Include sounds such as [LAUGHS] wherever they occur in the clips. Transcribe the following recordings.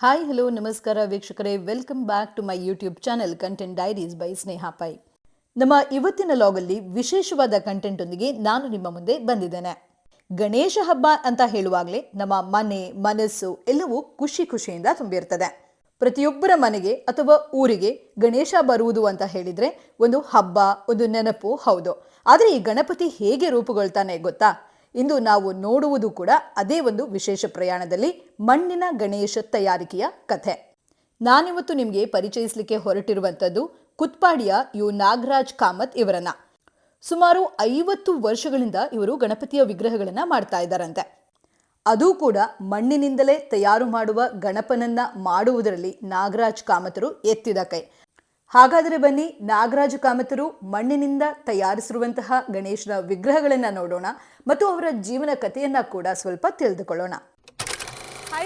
Hi hello ನಮಸ್ಕಾರ ವೀಕ್ಷಕರೇ welcome back to my YouTube channel content diaries by Sneha Pai ನಮ್ಮ ಇವತ್ತಿನ ಲಾಗಲ್ಲಿ ವಿಶೇಷವಾದ ಕಂಟೆಂಟ್ ಒಂದಿಗೆ ನಾನು ನಿಮ್ಮ ಮುಂದೆ ಬಂದಿದ್ದೇನೆ ಗಣೇಶ ಹಬ್ಬ ಅಂತ ಹೇಳುವಾಗಲೇ ನಮ್ಮ ಮನೆ ಮನಸ್ಸು ಎಲ್ಲವೂ ಖುಷಿ ಖುಷಿಯಿಂದ ತುಂಬಿರ್ತದೆ ಪ್ರತಿಯೊಬ್ಬರ ಮನೆಗೆ ಅಥವಾ ಊರಿಗೆ ಗಣೇಶ ಬರುವುದು ಅಂತ ಹೇಳಿದ್ರೆ ಒಂದು ಹಬ್ಬ ಒಂದು ನೆನಪು ಹೌದು ಆದರೆ ಈ ಗಣಪತಿ ಹೇಗೆ ರೂಪುಗೊಳ್ತಾನೆ ಗೊತ್ತಾ ಇಂದು ನಾವು ನೋಡುವುದು ಕೂಡ ಅದೇ ಒಂದು ವಿಶೇಷ ಪ್ರಯಾಣದಲ್ಲಿ ಮಣ್ಣಿನ ಗಣೇಶ ತಯಾರಿಕೆಯ ಕಥೆ. ನಾನಿವತ್ತು ನಿಮಗೆ ಪರಿಚಯಿಸಲಿಕ್ಕೆ ಹೊರಟಿರುವಂಥದ್ದು ಕುತ್ಪಾಡಿಯ ಯು ನಾಗರಾಜ್ ಕಾಮತ್ ಇವರನ್ನ. ಸುಮಾರು ಐವತ್ತು ವರ್ಷಗಳಿಂದ ಇವರು ಗಣಪತಿಯ ವಿಗ್ರಹಗಳನ್ನು ಮಾಡ್ತಾ ಇದ್ದಾರಂತೆ. ಅದು ಕೂಡ ಮಣ್ಣಿನಿಂದಲೇ ತಯಾರು ಮಾಡುವ ಗಣಪನನ್ನ ಮಾಡುವುದರಲ್ಲಿ ನಾಗರಾಜ್ ಕಾಮತರು ಎತ್ತಿದ ಕೈ. ಹಾಗಾದರೆ ಬನ್ನಿ ನಾಗರಾಜ ಕಾಮತರು ಮಣ್ಣಿನಿಂದ ತಯಾರಿಸಿರುವಂತಹ ಗಣೇಶನ ವಿಗ್ರಹಗಳನ್ನು ನೋಡೋಣ ಮತ್ತು ಅವರ ಜೀವನ ಕಥೆಯನ್ನ ಕೂಡ ಸ್ವಲ್ಪ ತಿಳಿದುಕೊಳ್ಳೋಣ.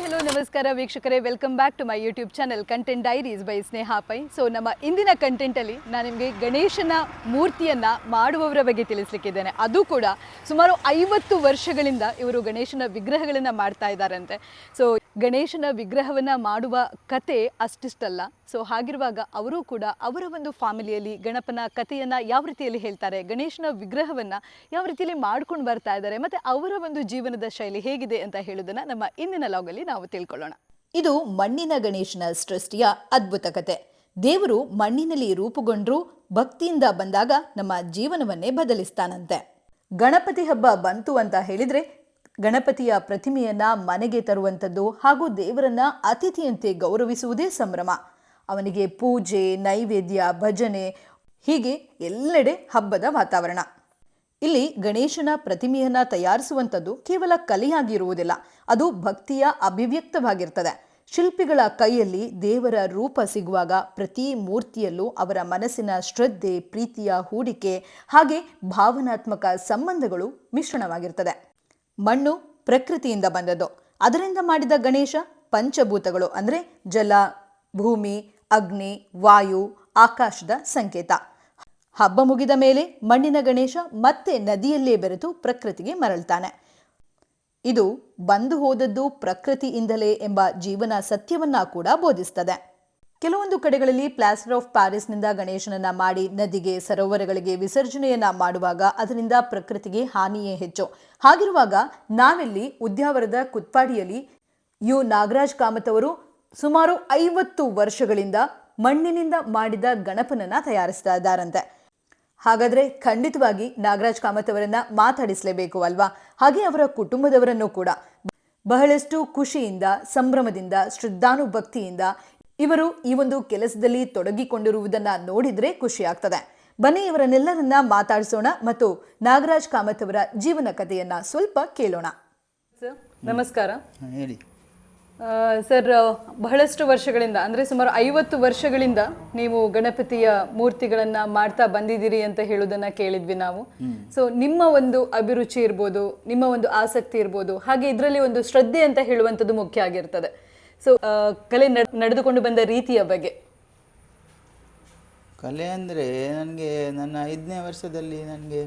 ಹಲೋ, ನಮಸ್ಕಾರ ವೀಕ್ಷಕರೇ. Welcome back to my YouTube channel content diaries by Sneha Pai so ನಮ್ಮ ಇಂದಿನ ಕಂಟೆಂಟಲ್ಲಿ ನಾನು ನಿಮಗೆ ಗಣೇಶನ ಮೂರ್ತಿಯನ್ನು ಮಾಡುವವರ ಬಗ್ಗೆ ತಿಳಿಸ್ಲಿಕ್ಕಿದ್ದೇನೆ. ಅದು ಕೂಡ ಸುಮಾರು ಐವತ್ತು ವರ್ಷಗಳಿಂದ ಇವರು ಗಣೇಶನ ವಿಗ್ರಹಗಳನ್ನು ಮಾಡ್ತಾ ಇದ್ದಾರಂತೆ. ಸೊ ಗಣೇಶನ ವಿಗ್ರಹವನ್ನು ಮಾಡುವ ಕತೆ ಅಷ್ಟಿಷ್ಟಲ್ಲ. ಸೊ ಹಾಗಿರುವಾಗ ಅವರು ಕೂಡ ಅವರ ಒಂದು ಫ್ಯಾಮಿಲಿಯಲ್ಲಿ ಗಣಪನ ಕಥೆಯನ್ನು ಯಾವ ರೀತಿಯಲ್ಲಿ ಹೇಳ್ತಾರೆ, ಗಣೇಶನ ವಿಗ್ರಹವನ್ನು ಯಾವ ರೀತಿಯಲ್ಲಿ ಮಾಡ್ಕೊಂಡು ಬರ್ತಾ ಇದ್ದಾರೆ, ಮತ್ತು ಅವರ ಒಂದು ಜೀವನದ ಶೈಲಿ ಹೇಗಿದೆ ಅಂತ ಹೇಳೋದನ್ನ ನಮ್ಮ ಇಂದಿನ ಲಾಗಲ್ಲಿ ನಾವು ತಿಳ್ಕೊಳ್ಳೋಣ. ಇದು ಮಣ್ಣಿನ ಗಣೇಶನ ಸೃಷ್ಟಿಯ ಅದ್ಭುತ ಕತೆ. ದೇವರು ಮಣ್ಣಿನಲ್ಲಿ ರೂಪುಗೊಂಡ್ರು, ಭಕ್ತಿಯಿಂದ ಬಂದಾಗ ನಮ್ಮ ಜೀವನವನ್ನೇ ಬದಲಿಸ್ತಾನಂತೆ. ಗಣಪತಿ ಹಬ್ಬ ಬಂತು ಅಂತ ಹೇಳಿದ್ರೆ ಗಣಪತಿಯ ಪ್ರತಿಮೆಯನ್ನ ಮನೆಗೆ ತರುವಂಥದ್ದು ಹಾಗೂ ದೇವರನ್ನ ಅತಿಥಿಯಂತೆ ಗೌರವಿಸುವುದೇ ಸಂಭ್ರಮ. ಅವನಿಗೆ ಪೂಜೆ, ನೈವೇದ್ಯ, ಭಜನೆ ಹೀಗೆ ಎಲ್ಲೆಡೆ ಹಬ್ಬದ ವಾತಾವರಣ. ಇಲ್ಲಿ ಗಣೇಶನ ಪ್ರತಿಮೆಯನ್ನ ತಯಾರಿಸುವಂಥದ್ದು ಕೇವಲ ಕಲೆಯಾಗಿರುವುದಿಲ್ಲ, ಅದು ಭಕ್ತಿಯ ಅಭಿವ್ಯಕ್ತವಾಗಿರ್ತದೆ. ಶಿಲ್ಪಿಗಳ ಕೈಯಲ್ಲಿ ದೇವರ ರೂಪ ಸಿಗುವಾಗ ಪ್ರತಿ ಮೂರ್ತಿಯಲ್ಲೂ ಅವರ ಮನಸ್ಸಿನ ಶ್ರದ್ಧೆ, ಪ್ರೀತಿಯ ಹೂಡಿಕೆ ಹಾಗೆ ಭಾವನಾತ್ಮಕ ಸಂಬಂಧಗಳು ಮಿಶ್ರಣವಾಗಿರ್ತದೆ. ಮಣ್ಣು ಪ್ರಕೃತಿಯಿಂದ ಬಂದದ್ದು. ಅದರಿಂದ ಮಾಡಿದ ಗಣೇಶ ಪಂಚಭೂತಗಳು ಅಂದರೆ ಜಲ, ಭೂಮಿ, ಅಗ್ನಿ, ವಾಯು, ಆಕಾಶದ ಸಂಕೇತ. ಹಬ್ಬ ಮುಗಿದ ಮೇಲೆ ಮಣ್ಣಿನ ಗಣೇಶ ಮತ್ತೆ ನದಿಯಲ್ಲೇ ಬೆರೆತು ಪ್ರಕೃತಿಗೆ ಮರಳ್ತಾನೆ. ಇದು ಬಂದು ಹೋದದ್ದು ಪ್ರಕೃತಿಯಿಂದಲೇ ಎಂಬ ಜೀವನ ಸತ್ಯವನ್ನ ಕೂಡ ಬೋಧಿಸ್ತದೆ. ಕೆಲವೊಂದು ಕಡೆಗಳಲ್ಲಿ ಪ್ಲಾಸ್ಟರ್ ಆಫ್ ಪ್ಯಾರಿಸ್ನಿಂದ ಗಣೇಶನನ್ನ ಮಾಡಿ ನದಿಗೆ, ಸರೋವರಗಳಿಗೆ ವಿಸರ್ಜನೆಯನ್ನ ಮಾಡುವಾಗ ಅದರಿಂದ ಪ್ರಕೃತಿಗೆ ಹಾನಿಯೇ ಹೆಚ್ಚು. ಹಾಗಿರುವಾಗ ನಾವಿಲ್ಲಿ ಉದ್ಯಾವರದ ಕುತ್ಪಾಡಿಯಲ್ಲಿ ಯು. ನಾಗರಾಜ್ ಕಾಮತ್ ಅವರು ಸುಮಾರು ಐವತ್ತು ವರ್ಷಗಳಿಂದ ಮಣ್ಣಿನಿಂದ ಮಾಡಿದ ಗಣಪನನ್ನ ತಯಾರಿಸ್ತಾ ಇದ್ದಾರಂತೆ. ಹಾಗಾದ್ರೆ ಖಂಡಿತವಾಗಿ ನಾಗರಾಜ್ ಕಾಮತ್ ಅವರನ್ನ ಮಾತಾಡಿಸಲೇಬೇಕು ಅಲ್ವಾ? ಹಾಗೆ ಅವರ ಕುಟುಂಬದವರನ್ನು ಕೂಡ. ಬಹಳಷ್ಟು ಖುಷಿಯಿಂದ ಸಂಭ್ರಮದಿಂದ ಶ್ರದ್ಧಾನುಭಕ್ತಿಯಿಂದ ಇವರು ಈ ಒಂದು ಕೆಲಸದಲ್ಲಿ ತೊಡಗಿಕೊಂಡಿರುವುದನ್ನ ನೋಡಿದ್ರೆ ಖುಷಿ ಆಗ್ತದೆ. ಬನ್ನಿ ಇವರನ್ನೆಲ್ಲರನ್ನ ಮಾತಾಡಿಸೋಣ ಮತ್ತು ನಾಗರಾಜ್ ಕಾಮತ್ ಅವರ ಜೀವನ ಕಥೆಯನ್ನ ಸ್ವಲ್ಪ ಕೇಳೋಣ. ಸರ್ ನಮಸ್ಕಾರ. ಹೇಳಿ. ಸರ್ ಬಹಳಷ್ಟು ವರ್ಷಗಳಿಂದ ಅಂದರೆ ಸುಮಾರು ಐವತ್ತು ವರ್ಷಗಳಿಂದ ನೀವು ಗಣಪತಿಯ ಮೂರ್ತಿಗಳನ್ನು ಮಾಡ್ತಾ ಬಂದಿದ್ದೀರಿ ಅಂತ ಹೇಳೋದನ್ನು ಕೇಳಿದ್ವಿ ನಾವು. ಸೊ ನಿಮ್ಮ ಒಂದು ಅಭಿರುಚಿ ಇರ್ಬೋದು ನಿಮ್ಮ ಒಂದು ಆಸಕ್ತಿ ಇರ್ಬೋದು ಹಾಗೆ ಇದರಲ್ಲಿ ಒಂದು ಶ್ರದ್ಧೆ ಅಂತ ಹೇಳುವಂಥದ್ದು ಮುಖ್ಯ ಆಗಿರ್ತದೆ. ಸೊ ಕಲೆ ನಡ್- ನಡೆದುಕೊಂಡು ಬಂದ ರೀತಿಯ ಬಗ್ಗೆ. ಕಲೆ ಅಂದರೆ ನನಗೆ ನನ್ನ ಐದನೇ ವರ್ಷದಲ್ಲಿ ನನಗೆ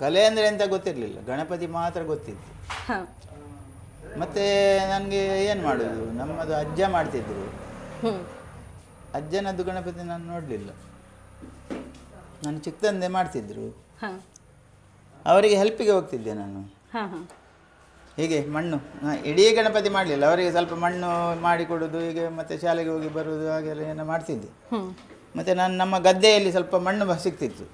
ಕಲೆ ಅಂದರೆ ಅಂತ ಗೊತ್ತಿರಲಿಲ್ಲ ಗಣಪತಿ ಮಾತ್ರ ಗೊತ್ತಿತ್ತು. ಹಾಂ. ಮತ್ತು ನನಗೆ ಏನು ಮಾಡೋದು? ನಮ್ಮದು ಅಜ್ಜ ಮಾಡ್ತಿದ್ರು. ಅಜ್ಜನದ್ದು ಗಣಪತಿ ನಾನು ನೋಡಲಿಲ್ಲ. ನಾನು ಚಿಕ್ಕದಂದೆ ಮಾಡ್ತಿದ್ರು. ಅವರಿಗೆ ಹೆಲ್ಪಿಗೆ ಹೋಗ್ತಿದ್ದೆ ನಾನು. ಹೀಗೆ ಮಣ್ಣು ಇಡೀ ಗಣಪತಿ ಮಾಡಲಿಲ್ಲ. ಅವರಿಗೆ ಸ್ವಲ್ಪ ಮಣ್ಣು ಮಾಡಿಕೊಡೋದು ಹೀಗೆ ಮತ್ತೆ ಶಾಲೆಗೆ ಹೋಗಿ ಬರೋದು ಹಾಗೆಲ್ಲ ಏನೋ ಮಾಡ್ತಿದ್ದೆ. ಮತ್ತು ನಾನು ನಮ್ಮ ಗದ್ದೆಯಲ್ಲಿ ಸ್ವಲ್ಪ ಮಣ್ಣು ಬ- ಸಿಗ್ತಿತ್ತು.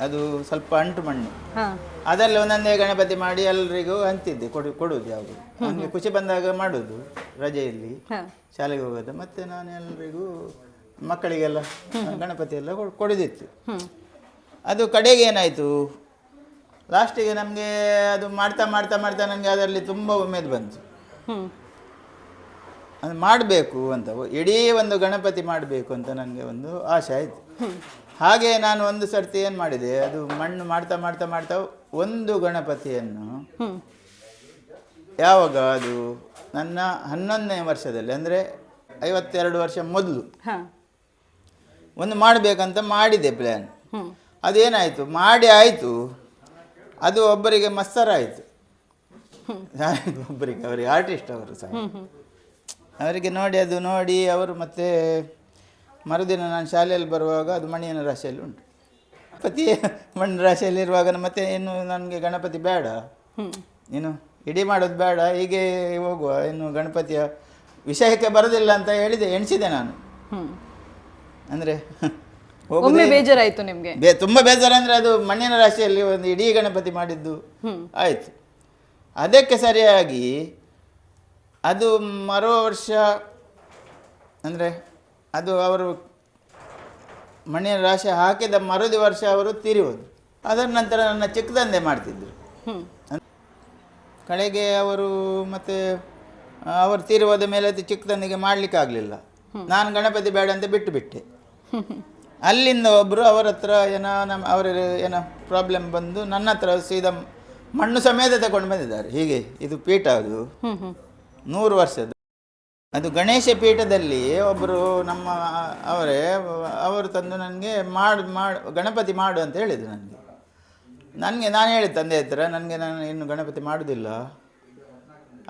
ಅದು ಸ್ವಲ್ಪ ಅಂಟು ಮಣ್ಣು. ಅದರಲ್ಲಿ ಒಂದೊಂದೇ ಗಣಪತಿ ಮಾಡಿ ಎಲ್ಲರಿಗೂ ಅಂತಿದ್ದೆ ಕೊಡು ಕೊಡುವುದು ಯಾವುದು. ನನಗೆ ಖುಷಿ ಬಂದಾಗ ಮಾಡುದು ರಜೆಯಲ್ಲಿ. ಶಾಲೆಗೆ ಹೋಗೋದು. ಮತ್ತೆ ನಾನು ಎಲ್ಲರಿಗೂ ಮಕ್ಕಳಿಗೆಲ್ಲ ಗಣಪತಿ ಎಲ್ಲ ಕೊಡ್- ಕೊಡೋದಿತ್ತು. ಅದು ಕಡೆಗೆ ಏನಾಯಿತು? ಲಾಸ್ಟಿಗೆ ನಮಗೆ ಅದು ಮಾಡ್ತಾ ಮಾಡ್ತಾ ಮಾಡ್ತಾ ನನಗೆ ಅದರಲ್ಲಿ ತುಂಬ ಉಮೇದು ಬಂತು. ಅದು ಮಾಡಬೇಕು ಅಂತ. ಇಡೀ ಒಂದು ಗಣಪತಿ ಮಾಡಬೇಕು ಅಂತ ನನಗೆ ಒಂದು ಆಸೆ ಆಯಿತು. ಹಾಗೆ ನಾನು ಒಂದು ಸರ್ತಿ ಏನು ಮಾಡಿದೆ ಅದು ಮಣ್ಣು ಮಾಡ್ತಾ ಮಾಡ್ತಾ ಮಾಡ್ತಾ ಒಂದು ಗಣಪತಿಯನ್ನು ಯಾವಾಗ ಅದು ನನ್ನ ಹನ್ನೊಂದನೇ ವರ್ಷದಲ್ಲಿ ಅಂದರೆ ಐವತ್ತೆರಡು ವರ್ಷ ಮೊದಲು ಒಂದು ಮಾಡಬೇಕಂತ ಮಾಡಿದೆ ಪ್ಲ್ಯಾನ್ ಅದೇನಾಯಿತು ಮಾಡಿ ಆಯಿತು ಅದು ಒಬ್ಬರಿಗೆ ಮಸ್ಸರಾಯಿತು. ಒಬ್ಬರಿಗೆ ಅವರಿಗೆ ಆರ್ಟಿಸ್ಟ್ ಅವರು ಸಹ. ಅವರಿಗೆ ನೋಡಿ ಅದು ನೋಡಿ ಅವರು ಮತ್ತೆ ಮರುದಿನ ನಾನು ಶಾಲೆಯಲ್ಲಿ ಬರುವಾಗ ಅದು ಮಣ್ಣಿನ ರಾಶಿಯಲ್ಲಿ ಉಂಟು. ಗಣಪತಿ ಮಣ್ಣಿನ ರಾಶಿಯಲ್ಲಿರುವಾಗ ಮತ್ತೆ ಇನ್ನು ನನಗೆ ಗಣಪತಿ ಬೇಡ. ಏನು ಇಡೀ ಮಾಡೋದು ಬೇಡ ಹೀಗೆ ಹೋಗುವ. ಇನ್ನು ಗಣಪತಿಯ ವಿಷಯಕ್ಕೆ ಬರೋದಿಲ್ಲ ಅಂತ ಹೇಳಿದೆ ಎಣಿಸಿದೆ ನಾನು. ಅಂದರೆ [LAUGHS] ಒಮ್ಮೆ ಬೇಜಾರಾಯಿತು ನಿಮಗೆ? ಬೇ ತುಂಬ ಬೇಜಾರಂದರೆ ಅದು ಮಣ್ಣಿನ ರಾಶಿಯಲ್ಲಿ ಒಂದು ಇಡೀ ಗಣಪತಿ ಮಾಡಿದ್ದು ಆಯಿತು. ಅದಕ್ಕೆ ಸರಿಯಾಗಿ ಅದು ಮರೋ ವರ್ಷ ಅಂದರೆ ಅದು ಅವರು ಮಣ್ಣಿನ ರಾಶಿ ಹಾಕಿದ ಮರುದಿ ವರ್ಷ ಅವರು ತೀರಿಹೋದು ಅದರ ನಂತರ ನನ್ನ ಚಿಕ್ಕದಂದೆ ಮಾಡ್ತಿದ್ದರು ಕಡೆಗೆ ಅವರು ಮತ್ತೆ ಅವರು ತೀರಿ ಹೋದ ಮೇಲೆ ಅದು ಮಾಡಲಿಕ್ಕೆ ಆಗಲಿಲ್ಲ. ನಾನು ಗಣಪತಿ ಬೇಡ ಅಂತ ಬಿಟ್ಟು ಬಿಟ್ಟೆ. [LAUGHS] ಅಲ್ಲಿಂದ ಒಬ್ಬರು ಅವರ ಹತ್ರ ಏನೋ ನಮ್ಮ ಅವರ ಏನೋ ಪ್ರಾಬ್ಲಮ್ ಬಂದು ನನ್ನ ಹತ್ರ ಸೀದಾ ಮಣ್ಣು ಸಮೇತ ತಗೊಂಡು ಬಂದಿದ್ದಾರೆ. ಹೀಗೆ ಇದು ಪೀಠ ಅದು. ನೂರು ವರ್ಷದ್ದು. ಅದು ಗಣೇಶ ಪೀಠದಲ್ಲಿ ಒಬ್ಬರು ನಮ್ಮ ಅವರೇ ಅವರು ತಂದು ನನಗೆ ಮಾಡು ಮಾಡು ಗಣಪತಿ ಮಾಡು ಅಂತ ಹೇಳಿದರು ನನಗೆ. ನನಗೆ ನಾನು ಹೇಳಿದ ತಂದೆ ಹತ್ರ ನನಗೆ ನಾನು ಇನ್ನು ಗಣಪತಿ ಮಾಡೋದಿಲ್ಲ.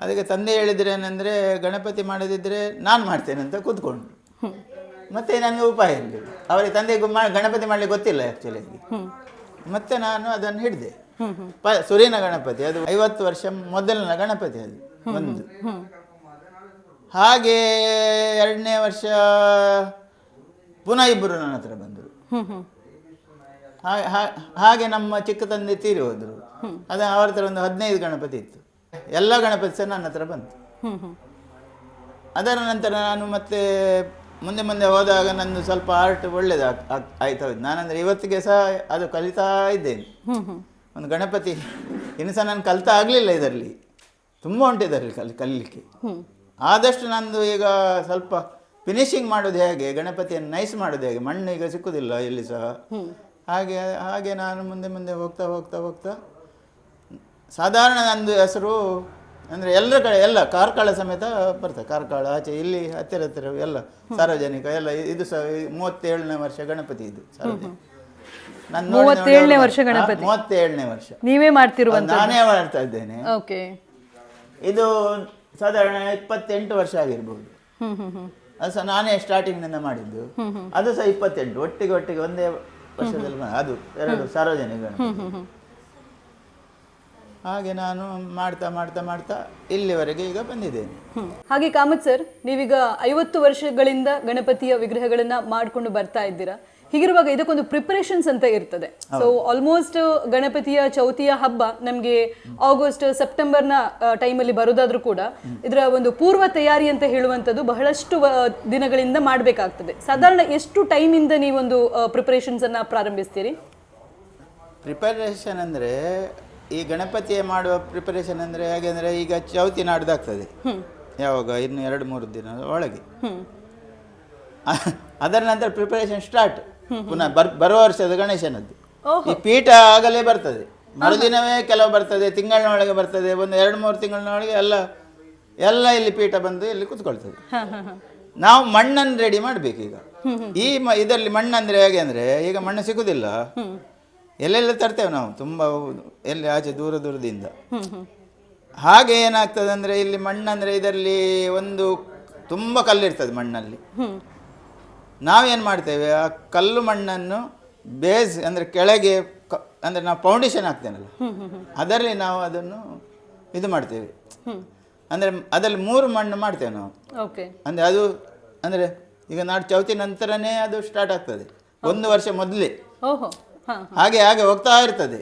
ಅದಕ್ಕೆ ತಂದೆ ಹೇಳಿದ್ರೆ ಏನಂದರೆ ಗಣಪತಿ ಮಾಡದಿದ್ದರೆ ನಾನು ಮಾಡ್ತೇನೆ ಅಂತ ಕೂತ್ಕೊಂಡು ಮತ್ತೆ ನನಗೆ ಉಪಾಯ ಇಲ್ಲ. ಅವರಿಗೆ ತಂದೆಗೂ ಮಾ ಗಣಪತಿ ಮಾಡಲಿಕ್ಕೆ ಗೊತ್ತಿಲ್ಲ ಆ್ಯಕ್ಚುಲಿ ಮತ್ತೆ ನಾನು ಅದನ್ನು ಹಿಡಿದೆ. ಪ ಸುರಿನ ಗಣಪತಿ ಅದು ಐವತ್ತು ವರ್ಷ ಮೊದಲಿನ ಗಣಪತಿ ಅದು. ಒಂದು. ಹಾಗೆ ಎರಡನೇ ವರ್ಷ ಪುನಃ ಇಬ್ಬರು ನನ್ನ ಹತ್ರ ಬಂದರು. ಹಾಗೆ ನಮ್ಮ ಚಿಕ್ಕ ತಂದೆ ತೀರಿ ಹೋದರು. ಅದ ಅವ್ರ ಹತ್ರ ಒಂದು ಹದಿನೈದು ಗಣಪತಿ ಇತ್ತು. ಎಲ್ಲ ಗಣಪತಿ ಸಹ ನನ್ನ ಹತ್ರ ಬಂತು. ಅದರ ನಂತರ ನಾನು ಮತ್ತೆ ಮುಂದೆ ಮುಂದೆ ಹೋದಾಗ ನಂದು ಸ್ವಲ್ಪ ಆರ್ಟ್ ಒಳ್ಳೇದು ಆಯ್ತಾ ಹೋಯ್ತು. ನಾನಂದರೆ ಇವತ್ತಿಗೆ ಸಹ ಅದು ಕಲಿತಾ ಇದ್ದೇನೆ. ಒಂದು ಗಣಪತಿ ಇನ್ನು ಸಹ ನಾನು ಕಲಿತಾ ಆಗಲಿಲ್ಲ ಇದರಲ್ಲಿ. ತುಂಬ ಹೊಂಟಿದ್ದಾರೆ ಕಲ್ ಕಲೀಲಿಕ್ಕೆ. ಆದಷ್ಟು ನಂದು ಈಗ ಸ್ವಲ್ಪ ಫಿನಿಶಿಂಗ್ ಮಾಡೋದು ಹೇಗೆ ಗಣಪತಿಯನ್ನು ನೈಸ್ ಮಾಡೋದು ಹೇಗೆ ಮಣ್ಣು ಈಗ ಸಿಕ್ಕುದಿಲ್ಲ ಎಲ್ಲಿ ಸಹ. ಹಾಗೆ ಹಾಗೆ ನಾನು ಮುಂದೆ ಮುಂದೆ ಹೋಗ್ತಾ ಹೋಗ್ತಾ ಹೋಗ್ತಾ ಸಾಧಾರಣ ನಂದು ಹೆಸರು ಅಂದರೆ ಎಲ್ಲರ ಕಡೆ ಎಲ್ಲ ಕಾರ್ಕಳ ಸಮೇತ ಬರ್ತದೆ. ಕಾರ್ಕಳ ಆಚೆ ಇಲ್ಲಿ ಹತ್ತಿರ ಹತ್ತಿರ ಎಲ್ಲ ಸಾರ್ವಜನಿಕ ಎಲ್ಲ ಇದು ಸಹ ಮೂವತ್ತೇಳನೇ ವರ್ಷ ಗಣಪತಿ ಇದು ಸಾರ್ವಜನಿಕ. ನಾನು ಮೂವತ್ತೇಳನೇ ವರ್ಷ ಗಣಪತಿ? ಹಾ, ಮೂವತ್ತೇಳನೇ ವರ್ಷ. ನೀವೇ ಮಾಡ್ತಿರುವಂತ ನಾನೇ ಮಾಡ್ತಾ ಇದ್ದೇನೆ. ಇದು ಸಾಧಾರಣ ಇಪ್ಪತ್ತೆಂಟು ವರ್ಷ ಆಗಿರ್ಬೋದು. ಅದು ಸಹ ನಾನೇ ಸ್ಟಾರ್ಟಿಂಗ್ನಿಂದ ಮಾಡಿದ್ದು. ಅದು ಸಹ ಇಪ್ಪತ್ತೆಂಟು ಒಟ್ಟಿಗೆ ಒಟ್ಟಿಗೆ ಒಂದೇ ವರ್ಷದಲ್ಲಿ ಅದು ಎರಡು ಸಾರ್ವಜನಿಕ ಗಣಪತಿ. ಹಾಗೆ ನಾನು ಮಾಡ್ತಾ ಮಾಡ್ತಾ ಮಾಡ್ತಾ ಇಲ್ಲಿವರೆಗೆ ಈಗ ಬಂದಿದ್ದೇನೆ. ಹಾಗೆ ಕಾಮತ್ ಸರ್ ನೀವೀಗ ಐವತ್ತು ವರ್ಷಗಳಿಂದ ಗಣಪತಿಯ ವಿಗ್ರಹಗಳನ್ನ ಮಾಡ್ಕೊಂಡು ಬರ್ತಾ ಇದ್ದೀರಾ. ಹೀಗಿರುವಾಗ ಇದಕ್ಕೊಂದು ಪ್ರಿಪರೇಷನ್ಸ್ ಅಂತ ಇರ್ತದೆ. ಸೊ ಆಲ್ಮೋಸ್ಟ್ ಗಣಪತಿಯ ಚೌತಿಯ ಹಬ್ಬ ನಮಗೆ ಆಗಸ್ಟ್ ಸೆಪ್ಟೆಂಬರ್ನ ಟೈಮಲ್ಲಿ ಬರೋದಾದ್ರೂ ಕೂಡ ಇದರ ಒಂದು ಪೂರ್ವ ತಯಾರಿ ಅಂತ ಹೇಳುವಂಥದ್ದು ಬಹಳಷ್ಟು ದಿನಗಳಿಂದ ಮಾಡಬೇಕಾಗ್ತದೆ. ಸಾಧಾರಣ ಎಷ್ಟು ಟೈಮಿಂದ ನೀವೊಂದು ಪ್ರಿಪರೇಷನ್ಸ್ ಅನ್ನ ಪ್ರಾರಂಭಿಸ್ತೀರಿ? ಪ್ರಿಪರೇಷನ್ ಅಂದರೆ ಈ ಗಣಪತಿಯ ಮಾಡುವ ಪ್ರಿಪರೇಷನ್ ಅಂದರೆ ಹೇಗೆ ಅಂದರೆ ಈಗ ಚೌತಿ ನಾಡ್ದಾಗ್ತದೆ. ಯಾವಾಗ? ಇನ್ನು ಎರಡು ಮೂರು ದಿನ ಒಳಗೆ. ಅದರ ನಂತರ ಪ್ರಿಪರೇಷನ್ ಸ್ಟಾರ್ಟ್ ಪುನಃ ಬರ್ ಬರುವ ವರ್ಷದ ಗಣೇಶನದ್ದು. ಈ ಪೀಠ ಆಗಲೇ ಬರ್ತದೆ. ಮರುದಿನವೇ ಕೆಲವು ಬರ್ತದೆ ತಿಂಗಳಿನೊಳಗೆ ಬರ್ತದೆ ಒಂದು ಎರಡು ಮೂರು ತಿಂಗಳಿನೊಳಗೆ ಎಲ್ಲ ಎಲ್ಲ ಇಲ್ಲಿ ಪೀಠ ಬಂದು ಇಲ್ಲಿ ಕುತ್ಕೊಳ್ತದೆ. ನಾವು ಮಣ್ಣನ್ನು ರೆಡಿ ಮಾಡಬೇಕು ಈಗ ಈ ಮ ಇದರಲ್ಲಿ ಮಣ್ಣಂದ್ರೆ ಹೇಗೆ ಅಂದರೆ ಈಗ ಮಣ್ಣು ಸಿಗುದಿಲ್ಲ. ಎಲ್ಲೆಲ್ಲ ತರ್ತೇವೆ ನಾವು ತುಂಬ ಎಲ್ಲಿ ಆಚೆ ದೂರ ದೂರದಿಂದ. ಹಾಗೆ ಏನಾಗ್ತದೆ ಅಂದರೆ ಇಲ್ಲಿ ಮಣ್ಣಂದ್ರೆ ಇದರಲ್ಲಿ ಒಂದು ತುಂಬ ಕಲ್ಲಿರ್ತದೆ ಮಣ್ಣಲ್ಲಿ. ನಾವೇನು ಮಾಡ್ತೇವೆ? ಆ ಕಲ್ಲು ಮಣ್ಣನ್ನು ಬೇಸ್ ಅಂದರೆ ಕೆಳಗೆ ಕ ಅಂದರೆ ನಾವು ಫೌಂಡೇಶನ್ ಹಾಕ್ತೇನಲ್ಲ? ಅದರಲ್ಲಿ ನಾವು ಅದನ್ನು ಇದು ಮಾಡ್ತೇವೆ. ಅಂದರೆ ಅದರಲ್ಲಿ ಮೂರು ಮಣ್ಣು ಮಾಡ್ತೇವೆ ನಾವು. ಓಕೆ. ಅಂದರೆ ಅದು ಅಂದರೆ ಈಗ ನಾಡು ಚೌತಿ ನಂತರನೇ ಅದು ಸ್ಟಾರ್ಟ್ ಆಗ್ತದೆ. ಒಂದು ವರ್ಷ ಮೊದಲೇ. ಓಹೋ. ಹಾಗೆ ಹಾಗೆ ಹೋಗ್ತಾ ಇರ್ತದೆ.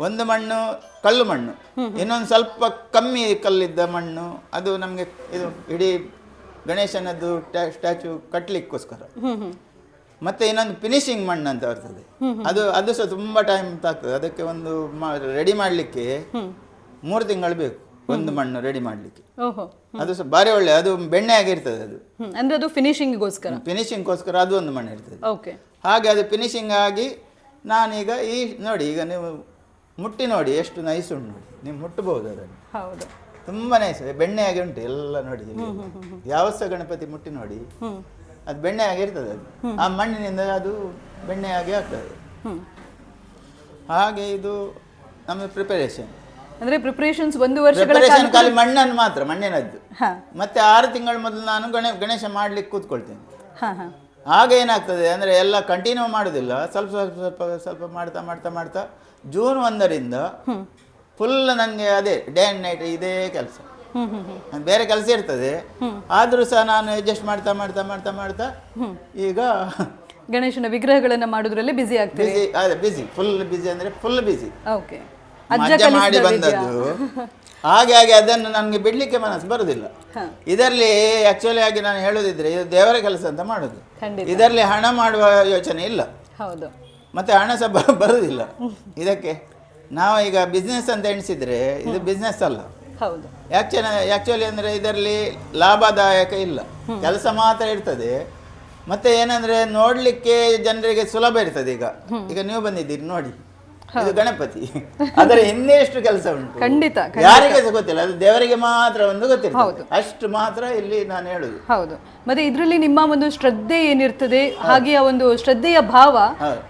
ಒಂದು ಮಣ್ಣು ಕಲ್ಲು ಮಣ್ಣು. ಇನ್ನೊಂದು ಸ್ವಲ್ಪ ಕಮ್ಮಿ ಕಲ್ಲಿದ್ದ ಮಣ್ಣು ಅದು ನಮಗೆ ಇದು ಇಡೀ ಗಣೇಶನದ್ದು ಟ್ಯಾ- ಸ್ಟ್ಯಾಚು ಕಟ್ಟಲಿಕ್ಕೋಸ್ಕರ ಮತ್ತೆ ಇನ್ನೊಂದು ಫಿನಿಶಿಂಗ್ ಮಣ್ಣು ಅಂತ ಬರ್ತದೆ ಅದು ಅದು ಸಹ ತುಂಬ ಟೈಮ್ ತಾಗ್ತದೆ. ಅದಕ್ಕೆ ಒಂದು ರೆಡಿ ಮಾಡಲಿಕ್ಕೆ ಮೂರು ತಿಂಗಳು ಬೇಕು. ಒಂದು ಮಣ್ಣು ರೆಡಿ ಮಾಡಲಿಕ್ಕೆ. ಅದು ಸಹ ಭಾರಿ ಒಳ್ಳೆ ಅದು ಬೆಣ್ಣೆ ಆಗಿರ್ತದೆ ಅದು. ಅಂದ್ರೆ ಅದು ಫಿನಿಶಿಂಗ್ಗೋಸ್ಕರ ಫಿನಿಶಿಂಗ್ಗೋಸ್ಕರ ಅದು ಒಂದು ಮಣ್ಣು ಇರ್ತದೆ. ಓಕೆ. ಹಾಗೆ ಅದು ಫಿನಿಶಿಂಗ್ ಆಗಿ ನಾನೀಗ ಈ ನೋಡಿ ಈಗ ನೀವು ಮುಟ್ಟಿ ನೋಡಿ ಎಷ್ಟು ನೈಸ್ ಉಂಟು. ನೋಡಿ ನೀವು ಮುಟ್ಟಬಹುದು ಅದನ್ನು. ಹೌದು. ತುಂಬ ನೈಸ್ ಬೆಣ್ಣೆ ಆಗಿ ಉಂಟು ಎಲ್ಲ ನೋಡಿ. ಯಾವ ಸಹ ಗಣಪತಿ ಮುಟ್ಟಿ ನೋಡಿ ಅದು ಬೆಣ್ಣೆ ಆಗಿರ್ತದೆ ಅದು. ಆ ಮಣ್ಣಿನಿಂದ ಅದು ಬೆಣ್ಣೆ ಆಗಿ ಆಗ್ತದೆ ಹಾಗೆ ಇದು ನಮ್ಮ ಪ್ರಿಪರೇಷನ್ ಅಂದ್ರೆ ಪ್ರಿಪರೇಷನ್ಸ್ ಒಂದು ವರ್ಷಗಳ ಪ್ರಿಪರೇಷನ್ ಖಾಲಿ ಮಣ್ಣನ್ನು ಮಾತ್ರ ಮಣ್ಣಿನದ್ದು. ಮತ್ತೆ ಆರು ತಿಂಗಳ ಮೊದಲು ನಾನು ಗಣೆ ಗಣೇಶ ಮಾಡ್ಲಿಕ್ಕೆ ಕೂತ್ಕೊಳ್ತೇನೆ. ಆಗ ಏನಾಗ್ತದೆ ಅಂದ್ರೆ ಎಲ್ಲ ಕಂಟಿನ್ಯೂ ಮಾಡೋದಿಲ್ಲ. ಸ್ವಲ್ಪ ಸ್ವಲ್ಪ ಸ್ವಲ್ಪ ಸ್ವಲ್ಪ ಮಾಡ್ತಾ ಮಾಡ್ತಾ ಮಾಡ್ತಾ ಜೂನ್ ಒಂದರಿಂದ ಫುಲ್ ನನಗೆ ಅದೇ ಡೇ ಆ್ಯಂಡ್ ನೈಟ್ ಇದೇ ಕೆಲಸ. ಹ್ಮ್ ಬೇರೆ ಕೆಲಸ ಇರ್ತದೆ. ಆದರೂ ಸಹ ನಾನು ಅಡ್ಜಸ್ಟ್ ಮಾಡ್ತಾ ಮಾಡ್ತಾ ಮಾಡ್ತಾ ಮಾಡ್ತಾ ಈಗ ಗಣೇಶನ ವಿಗ್ರಹಗಳನ್ನ ಮಾಡೋದ್ರಲ್ಲಿ ಬಿಸಿ ಆಗ್ತದೆ ಬಿಸಿ ಅದೇ ಬಿಸಿ ಫುಲ್ ಬಿಸಿ ಅಂದರೆ ಫುಲ್ ಬಿಸಿ ಓಕೆ ಅಜ್ಜ ಮಾಡಿ ಬಂದದ್ದು. [LAUGHS] ಹಾಗೆ ಹಾಗೆ ಅದನ್ನು ನನಗೆ ಬಿಡ್ಲಿಕ್ಕೆ ಮನಸ್ಸು ಬರುದಿಲ್ಲ. ಇದರಲ್ಲಿ ಆಕ್ಚುಲಿ ಆಗಿ ನಾನು ಹೇಳೋದಿದ್ರೆ ಇದು ದೇವರ ಕೆಲಸ ಅಂತ ಮಾಡೋದು. ಇದರಲ್ಲಿ ಹಣ ಮಾಡುವ ಯೋಚನೆ ಇಲ್ಲ. ಹೌದು. ಮತ್ತೆ ಹಣ ಸಹ ಬರುದಿಲ್ಲ. ಇದಕ್ಕೆ? ನಾವು ಈಗ ಬಿಸ್ನೆಸ್ ಅಂತ ಎಣಿಸಿದ್ರೆ ಇದು ಬಿಸ್ನೆಸ್ ಅಲ್ಲ. ಹೌದು. ಆ್ಯಕ್ಚುಲಿ ಆ್ಯಕ್ಚುಲಿ ಅಂದರೆ ಇದರಲ್ಲಿ ಲಾಭದಾಯಕ ಇಲ್ಲ. ಕೆಲಸ ಮಾತ್ರ ಇರ್ತದೆ. ಮತ್ತೆ ಏನಂದ್ರೆ ನೋಡ್ಲಿಕ್ಕೆ ಜನರಿಗೆ ಸುಲಭ ಇರ್ತದೆ ಈಗ. ಈಗ ನೀವು ಬಂದಿದ್ದೀರಿ ನೋಡಿ. ಇದು ಗಣಪತಿ. ಅದರ ಹಿಂದೆ ಎಷ್ಟು ಕೆಲಸ ಉಂಟು? ಖಂಡಿತ ಯಾರಿಗೆ ಸಹ ಗೊತ್ತಿಲ್ಲ ಅದು ದೇವರಿಗೆ ಮಾತ್ರ ಒಂದು ಗೊತ್ತಿರ್ತದೆ. ಅಷ್ಟು ಮಾತ್ರ ಇಲ್ಲಿ ನಾನು ಹೇಳುದು. ಹೌದು. ಮತ್ತೆ ಇದರಲ್ಲಿ ನಿಮ್ಮ ಒಂದು ಶ್ರದ್ಧೆ ಏನಿರ್ತದೆ ಹಾಗೆ ಆ ಒಂದು ಶ್ರದ್ಧೆಯ ಭಾವ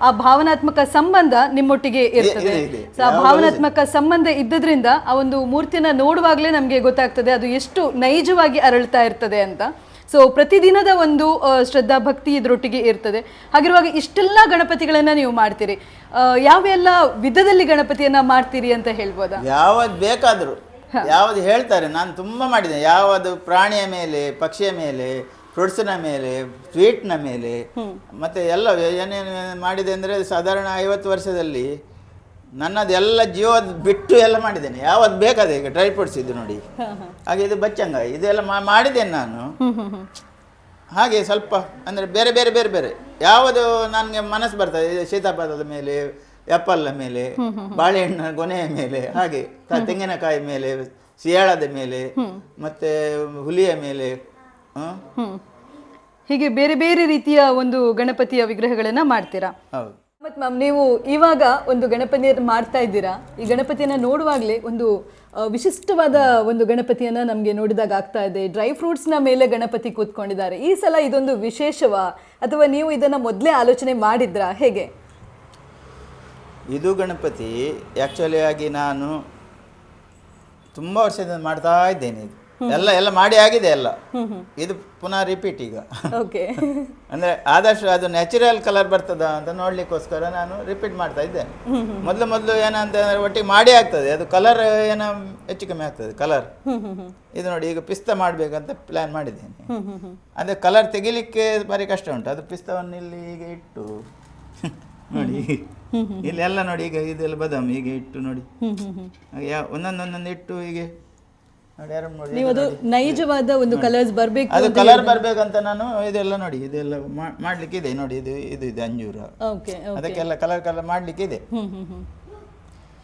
ಆ ಭಾವನಾತ್ಮಕ ಸಂಬಂಧ ನಿಮ್ಮೊಟ್ಟಿಗೆ ಇರ್ತದೆ. ಆ ಭಾವನಾತ್ಮಕ ಸಂಬಂಧ ಇದ್ದದ್ರಿಂದ ಆ ಒಂದು ಮೂರ್ತಿನ ನೋಡುವಾಗಲೇ ನಮಗೆ ಗೊತ್ತಾಗ್ತದೆ ಅದು ಎಷ್ಟು ನೈಜವಾಗಿ ಅರಳ್ತಾ ಇರ್ತದೆ ಅಂತ. ಸೊ ಪ್ರತಿದಿನದ ಒಂದು ಶ್ರದ್ಧಾ ಭಕ್ತಿ ಇದರೊಟ್ಟಿಗೆ ಇರ್ತದೆ. ಹಾಗಿರುವಾಗ ಇಷ್ಟೆಲ್ಲ ಗಣಪತಿಗಳನ್ನ ನೀವು ಮಾಡ್ತೀರಿ. ಯಾವೆಲ್ಲ ವಿಧದಲ್ಲಿ ಗಣಪತಿಯನ್ನ ಮಾಡ್ತೀರಿ ಅಂತ ಹೇಳ್ಬೋದಾ? ಯಾವ್ದು ಬೇಕಾದರೂ. ಯಾವ್ದು ಹೇಳ್ತಾರೆ ನಾನು ತುಂಬ ಮಾಡಿದ್ದೇನೆ. ಯಾವುದು ಪ್ರಾಣಿಯ ಮೇಲೆ ಪಕ್ಷಿಯ ಮೇಲೆ ಫ್ರೂಟ್ಸ್ನ ಮೇಲೆ ಸ್ವೀಟ್ನ ಮೇಲೆ ಮತ್ತೆ ಎಲ್ಲ ಏನೇನು ಮಾಡಿದೆ ಅಂದರೆ ಸಾಧಾರಣ ಐವತ್ತು ವರ್ಷದಲ್ಲಿ ನನ್ನದು ಎಲ್ಲ ಜೀವದ ಬಿಟ್ಟು ಎಲ್ಲ ಮಾಡಿದ್ದೇನೆ. ಯಾವತ್ತು ಬೇಕಾದ ಈಗ ಡ್ರೈ ಫ್ರೂಟ್ಸ್ ಇದು ನೋಡಿ ಹಾಗೆ ಇದು ಬಚ್ಚಂಗ. ಇದೆಲ್ಲ ಮಾಡಿದ್ದೇನೆ ನಾನು. ಹಾಗೆ ಸ್ವಲ್ಪ ಅಂದರೆ ಬೇರೆ ಬೇರೆ ಬೇರೆ ಬೇರೆ. ಯಾವುದು ನನಗೆ ಮನಸ್ಸು ಬರ್ತದೆ. ಇದು ಮೇಲೆ ಎಪ್ಪಲ್ಲ ಮೇಲೆ ಬಾಳೆಹಣ್ಣ ಗೊನೆಯ ಮೇಲೆ ಹಾಗೆ ತೆಂಗಿನಕಾಯಿ ಮೇಲೆ ಸಿಯಾಳದ ಮೇಲೆ ಮತ್ತೆ ಹುಲಿಯ ಮೇಲೆ ಹೀಗೆ ಬೇರೆ ಬೇರೆ ರೀತಿಯ ಒಂದು ಗಣಪತಿಯ ವಿಗ್ರಹಗಳನ್ನ ಮಾಡ್ತೀರಾ? ಹೌದು. ಮತ್ ಮ್ಯಾಮ್, ನೀವು ಇವಾಗ ಒಂದು ಗಣಪತಿಯನ್ನು ಮಾಡ್ತಾ ಇದ್ದೀರಾ? ಈ ಗಣಪತಿಯನ್ನ ನೋಡುವಾಗಲೇ ಒಂದು ವಿಶಿಷ್ಟವಾದ ಒಂದು ಗಣಪತಿಯನ್ನ ನಮಗೆ ನೋಡಿದಾಗ ಆಗ್ತಾ ಇದೆ. ಡ್ರೈ ಫ್ರೂಟ್ಸ್ನ ಮೇಲೆ ಗಣಪತಿ ಕೂತ್ಕೊಂಡಿದ್ದಾರೆ. ಈ ಸಲ ಇದೊಂದು ವಿಶೇಷವಾ? ಅಥವಾ ನೀವು ಇದನ್ನ ಮೊದಲೇ ಆಲೋಚನೆ ಮಾಡಿದ್ರಾ? ಹೇಗೆ? ಇದು ಗಣಪತಿ ಆ್ಯಕ್ಚುಲಿ ಆಗಿ ನಾನು ತುಂಬ ವರ್ಷದಿಂದ ಮಾಡ್ತಾ ಇದ್ದೇನೆ ಇದು. ಎಲ್ಲ ಎಲ್ಲ ಮಾಡಿ ಆಗಿದೆ ಎಲ್ಲ. ಇದು ಪುನಃ ರಿಪೀಟ್ ಈಗ. ಓಕೆ [LAUGHS] ಅಂದ್ರೆ ಆದಷ್ಟು ಅದು ನ್ಯಾಚುರಲ್ ಕಲರ್ ಬರ್ತದ ಅಂತ ನೋಡ್ಲಿಕ್ಕೋಸ್ಕರ ನಾನು ರಿಪೀಟ್ ಮಾಡ್ತಾ ಇದ್ದೇನೆ. ಮೊದಲು ಮೊದಲು ಏನಂತ ಒಟ್ಟಿಗೆ ಮಾಡಿ ಆಗ್ತದೆ. ಅದು ಕಲರ್ ಏನೋ ಹೆಚ್ಚು ಕಮ್ಮಿ ಆಗ್ತದೆ ಕಲರ್ ಇದು ನೋಡಿ ಈಗ ಪಿಸ್ತ ಮಾಡಬೇಕಂತ ಪ್ಲಾನ್ ಮಾಡಿದ್ದೇನೆ. ಅಂದ್ರೆ ಕಲರ್ ತೆಗಿಲಿಕ್ಕೆ ಭಾರಿ ಕಷ್ಟ ಉಂಟು. ಅದು ಪಿಸ್ತವನ್ನು ಇಲ್ಲಿ ಈಗ ಇಟ್ಟು [LAUGHS] ನೋಡಿ. ಇಲ್ಲಿ ಎಲ್ಲ ನೋಡಿ ಈಗ ಇದೆಲ್ಲ ಬದಾಮಿ ಈಗ ಇಟ್ಟು ನೋಡಿ. ಒಂದೊಂದೊಂದೊಂದು ಇಟ್ಟು ಹೀಗೆ ನೀವು ಅದು ನೈಜವಾದ ಒಂದು ಕಲರ್ಸ್ ಬರಬೇಕು ಅದು ಕಲರ್ ಬರ್ಬೇಕಂತ ನಾನು ಇದೆಲ್ಲ ನೋಡಿ ಇದೆಲ್ಲ ಮಾಡ್ಲಿಕ್ಕೆ ಇದೆ. ನೋಡಿ ಇದು ಇದು ಇದೆ ಅಂಜೂರ. ಓಕೆ ಅದಕ್ಕೆಲ್ಲ ಕಲರ್ ಕಲರ್ ಮಾಡ್ಲಿಕ್ಕೆ ಇದೆ.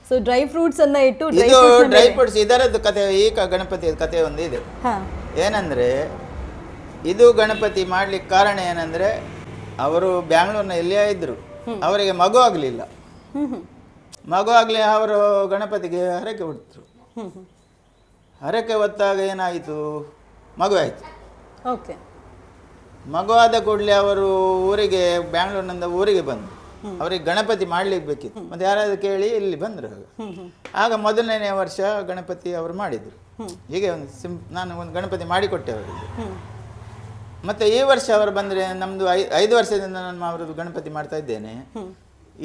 ಸೊ ಡ್ರೈ ಫ್ರೂಟ್ಸ್ ಅನ್ನ ಇಟ್ಟು ಡ್ರೈ ಇದು ಡ್ರೈ ಫ್ರೂಟ್ಸ್ ಇದರದ್ದು ಕತೆ ಈ ಗಣಪತಿಯ ಕತೆ ಒಂದು ಇದೆ ಏನಂದ್ರೆ ಇದು ಗಣಪತಿ ಮಾಡ್ಲಿಕ್ಕೆ ಕಾರಣ ಏನಂದ್ರೆ ಅವರು ಬ್ಯಾಂಗ್ಳೂರ್ನ ಎಲ್ಲಿಯೇ ಇದ್ರು ಅವರಿಗೆ ಮಗು ಆಗಲಿಲ್ಲ. ಮಗು ಆಗಲಿ ಅವರು ಗಣಪತಿಗೆ ಹರಕೆ ಹೊಡ್ತರು ಹರಕೆ ಹೊತ್ತಾಗ ಏನಾಯಿತು? ಮಗು ಆಯಿತು. ಓಕೆ. ಮಗು ಆದ ಕೂಡಲೇ ಅವರು ಊರಿಗೆ ಬ್ಯಾಂಗ್ಳೂರಿನಿಂದ ಊರಿಗೆ ಬಂದು ಅವರಿಗೆ ಗಣಪತಿ ಮಾಡ್ಲಿಕ್ಕೆ ಬೇಕಿತ್ತು ಮತ್ತೆ ಯಾರಾದ್ರೂ ಕೇಳಿ ಇಲ್ಲಿ ಬಂದರು ಆಗ ಮೊದಲನೇ ವರ್ಷ ಗಣಪತಿ ಅವರು ಮಾಡಿದರು. ಹೀಗೆ ಒಂದು ಸಿಂ ನಾನು ಒಂದು ಗಣಪತಿ ಮಾಡಿಕೊಟ್ಟೆ ಅವರಿಗೆ. ಮತ್ತೆ ಈ ವರ್ಷ ಅವರು ಬಂದರೆ ನಮ್ಮದು ಐ ಐದು ವರ್ಷದಿಂದ ನಾನು ಅವರದ್ದು ಗಣಪತಿ ಮಾಡ್ತಾ ಇದ್ದೇನೆ.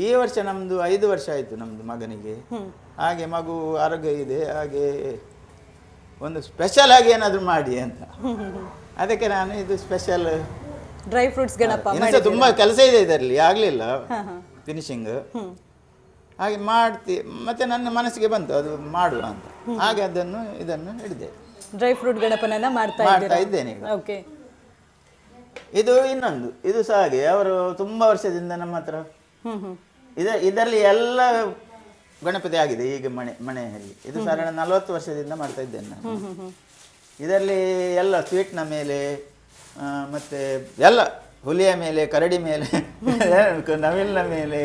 ಈ ವರ್ಷ ನಮ್ಮದು ಐದು ವರ್ಷ ಆಯಿತು ನಮ್ಮದು ಮಗನಿಗೆ. ಹಾಗೆ ಮಗು ಆರೋಗ್ಯ ಇದೆ ಹಾಗೆ ಒಂದು ಸ್ಪೆಷಲ್ ಆಗಿ ಏನಾದರೂ ಮಾಡಿ ಅಂತ. ಅದಕ್ಕೆ ನಾನು ಇದು ಸ್ಪೆಷಲ್ ಡ್ರೈ ಫ್ರೂಟ್ಸ್ ಗಣಪ ಇನ್ನು ತುಂಬ ಕೆಲಸ ಇದೆ ಇದರಲ್ಲಿ ಆಗಲಿಲ್ಲ. ಫಿನಿಶಿಂಗ್ ಹಾಗೆ ಮಾಡ್ತಿ ಮತ್ತೆ ನನ್ನ ಮನಸ್ಸಿಗೆ ಬಂತು ಅದು ಮಾಡುವ ಅಂತ. ಹಾಗೆ ಅದನ್ನು ಇದನ್ನು ಹಿಡಿದೆ ಡ್ರೈ ಫ್ರೂಟ್ ಗಣಪನನ್ನ ಮಾಡ್ತಾ ಮಾಡ್ತಾ ಇದ್ದೇನೆ ಈಗ. ಓಕೆ ಇದು ಇನ್ನೊಂದು ಇದು ಸಹ ಹಾಗೆ ಅವರು ತುಂಬ ವರ್ಷದಿಂದ ನಮ್ಮ ಹತ್ರ ಇದ. ಇದರಲ್ಲಿ ಎಲ್ಲ ಗಣಪತಿ ಆಗಿದೆ ಈಗ ಮನೆ ಮನೆಯಲ್ಲಿ. ಇದು ಸಾಧಾರಣ ನಲವತ್ತು ವರ್ಷದಿಂದ ಮಾಡ್ತಾ ಇದ್ದೇನೆ ನಾನು. ಇದರಲ್ಲಿ ಎಲ್ಲ ಸ್ವೀಟ್ನ ಮೇಲೆ ಮತ್ತೆ ಎಲ್ಲ ಹುಲಿಯ ಮೇಲೆ ಕರಡಿ ಮೇಲೆ [LAUGHS] ನವಿಲಿನ ಮೇಲೆ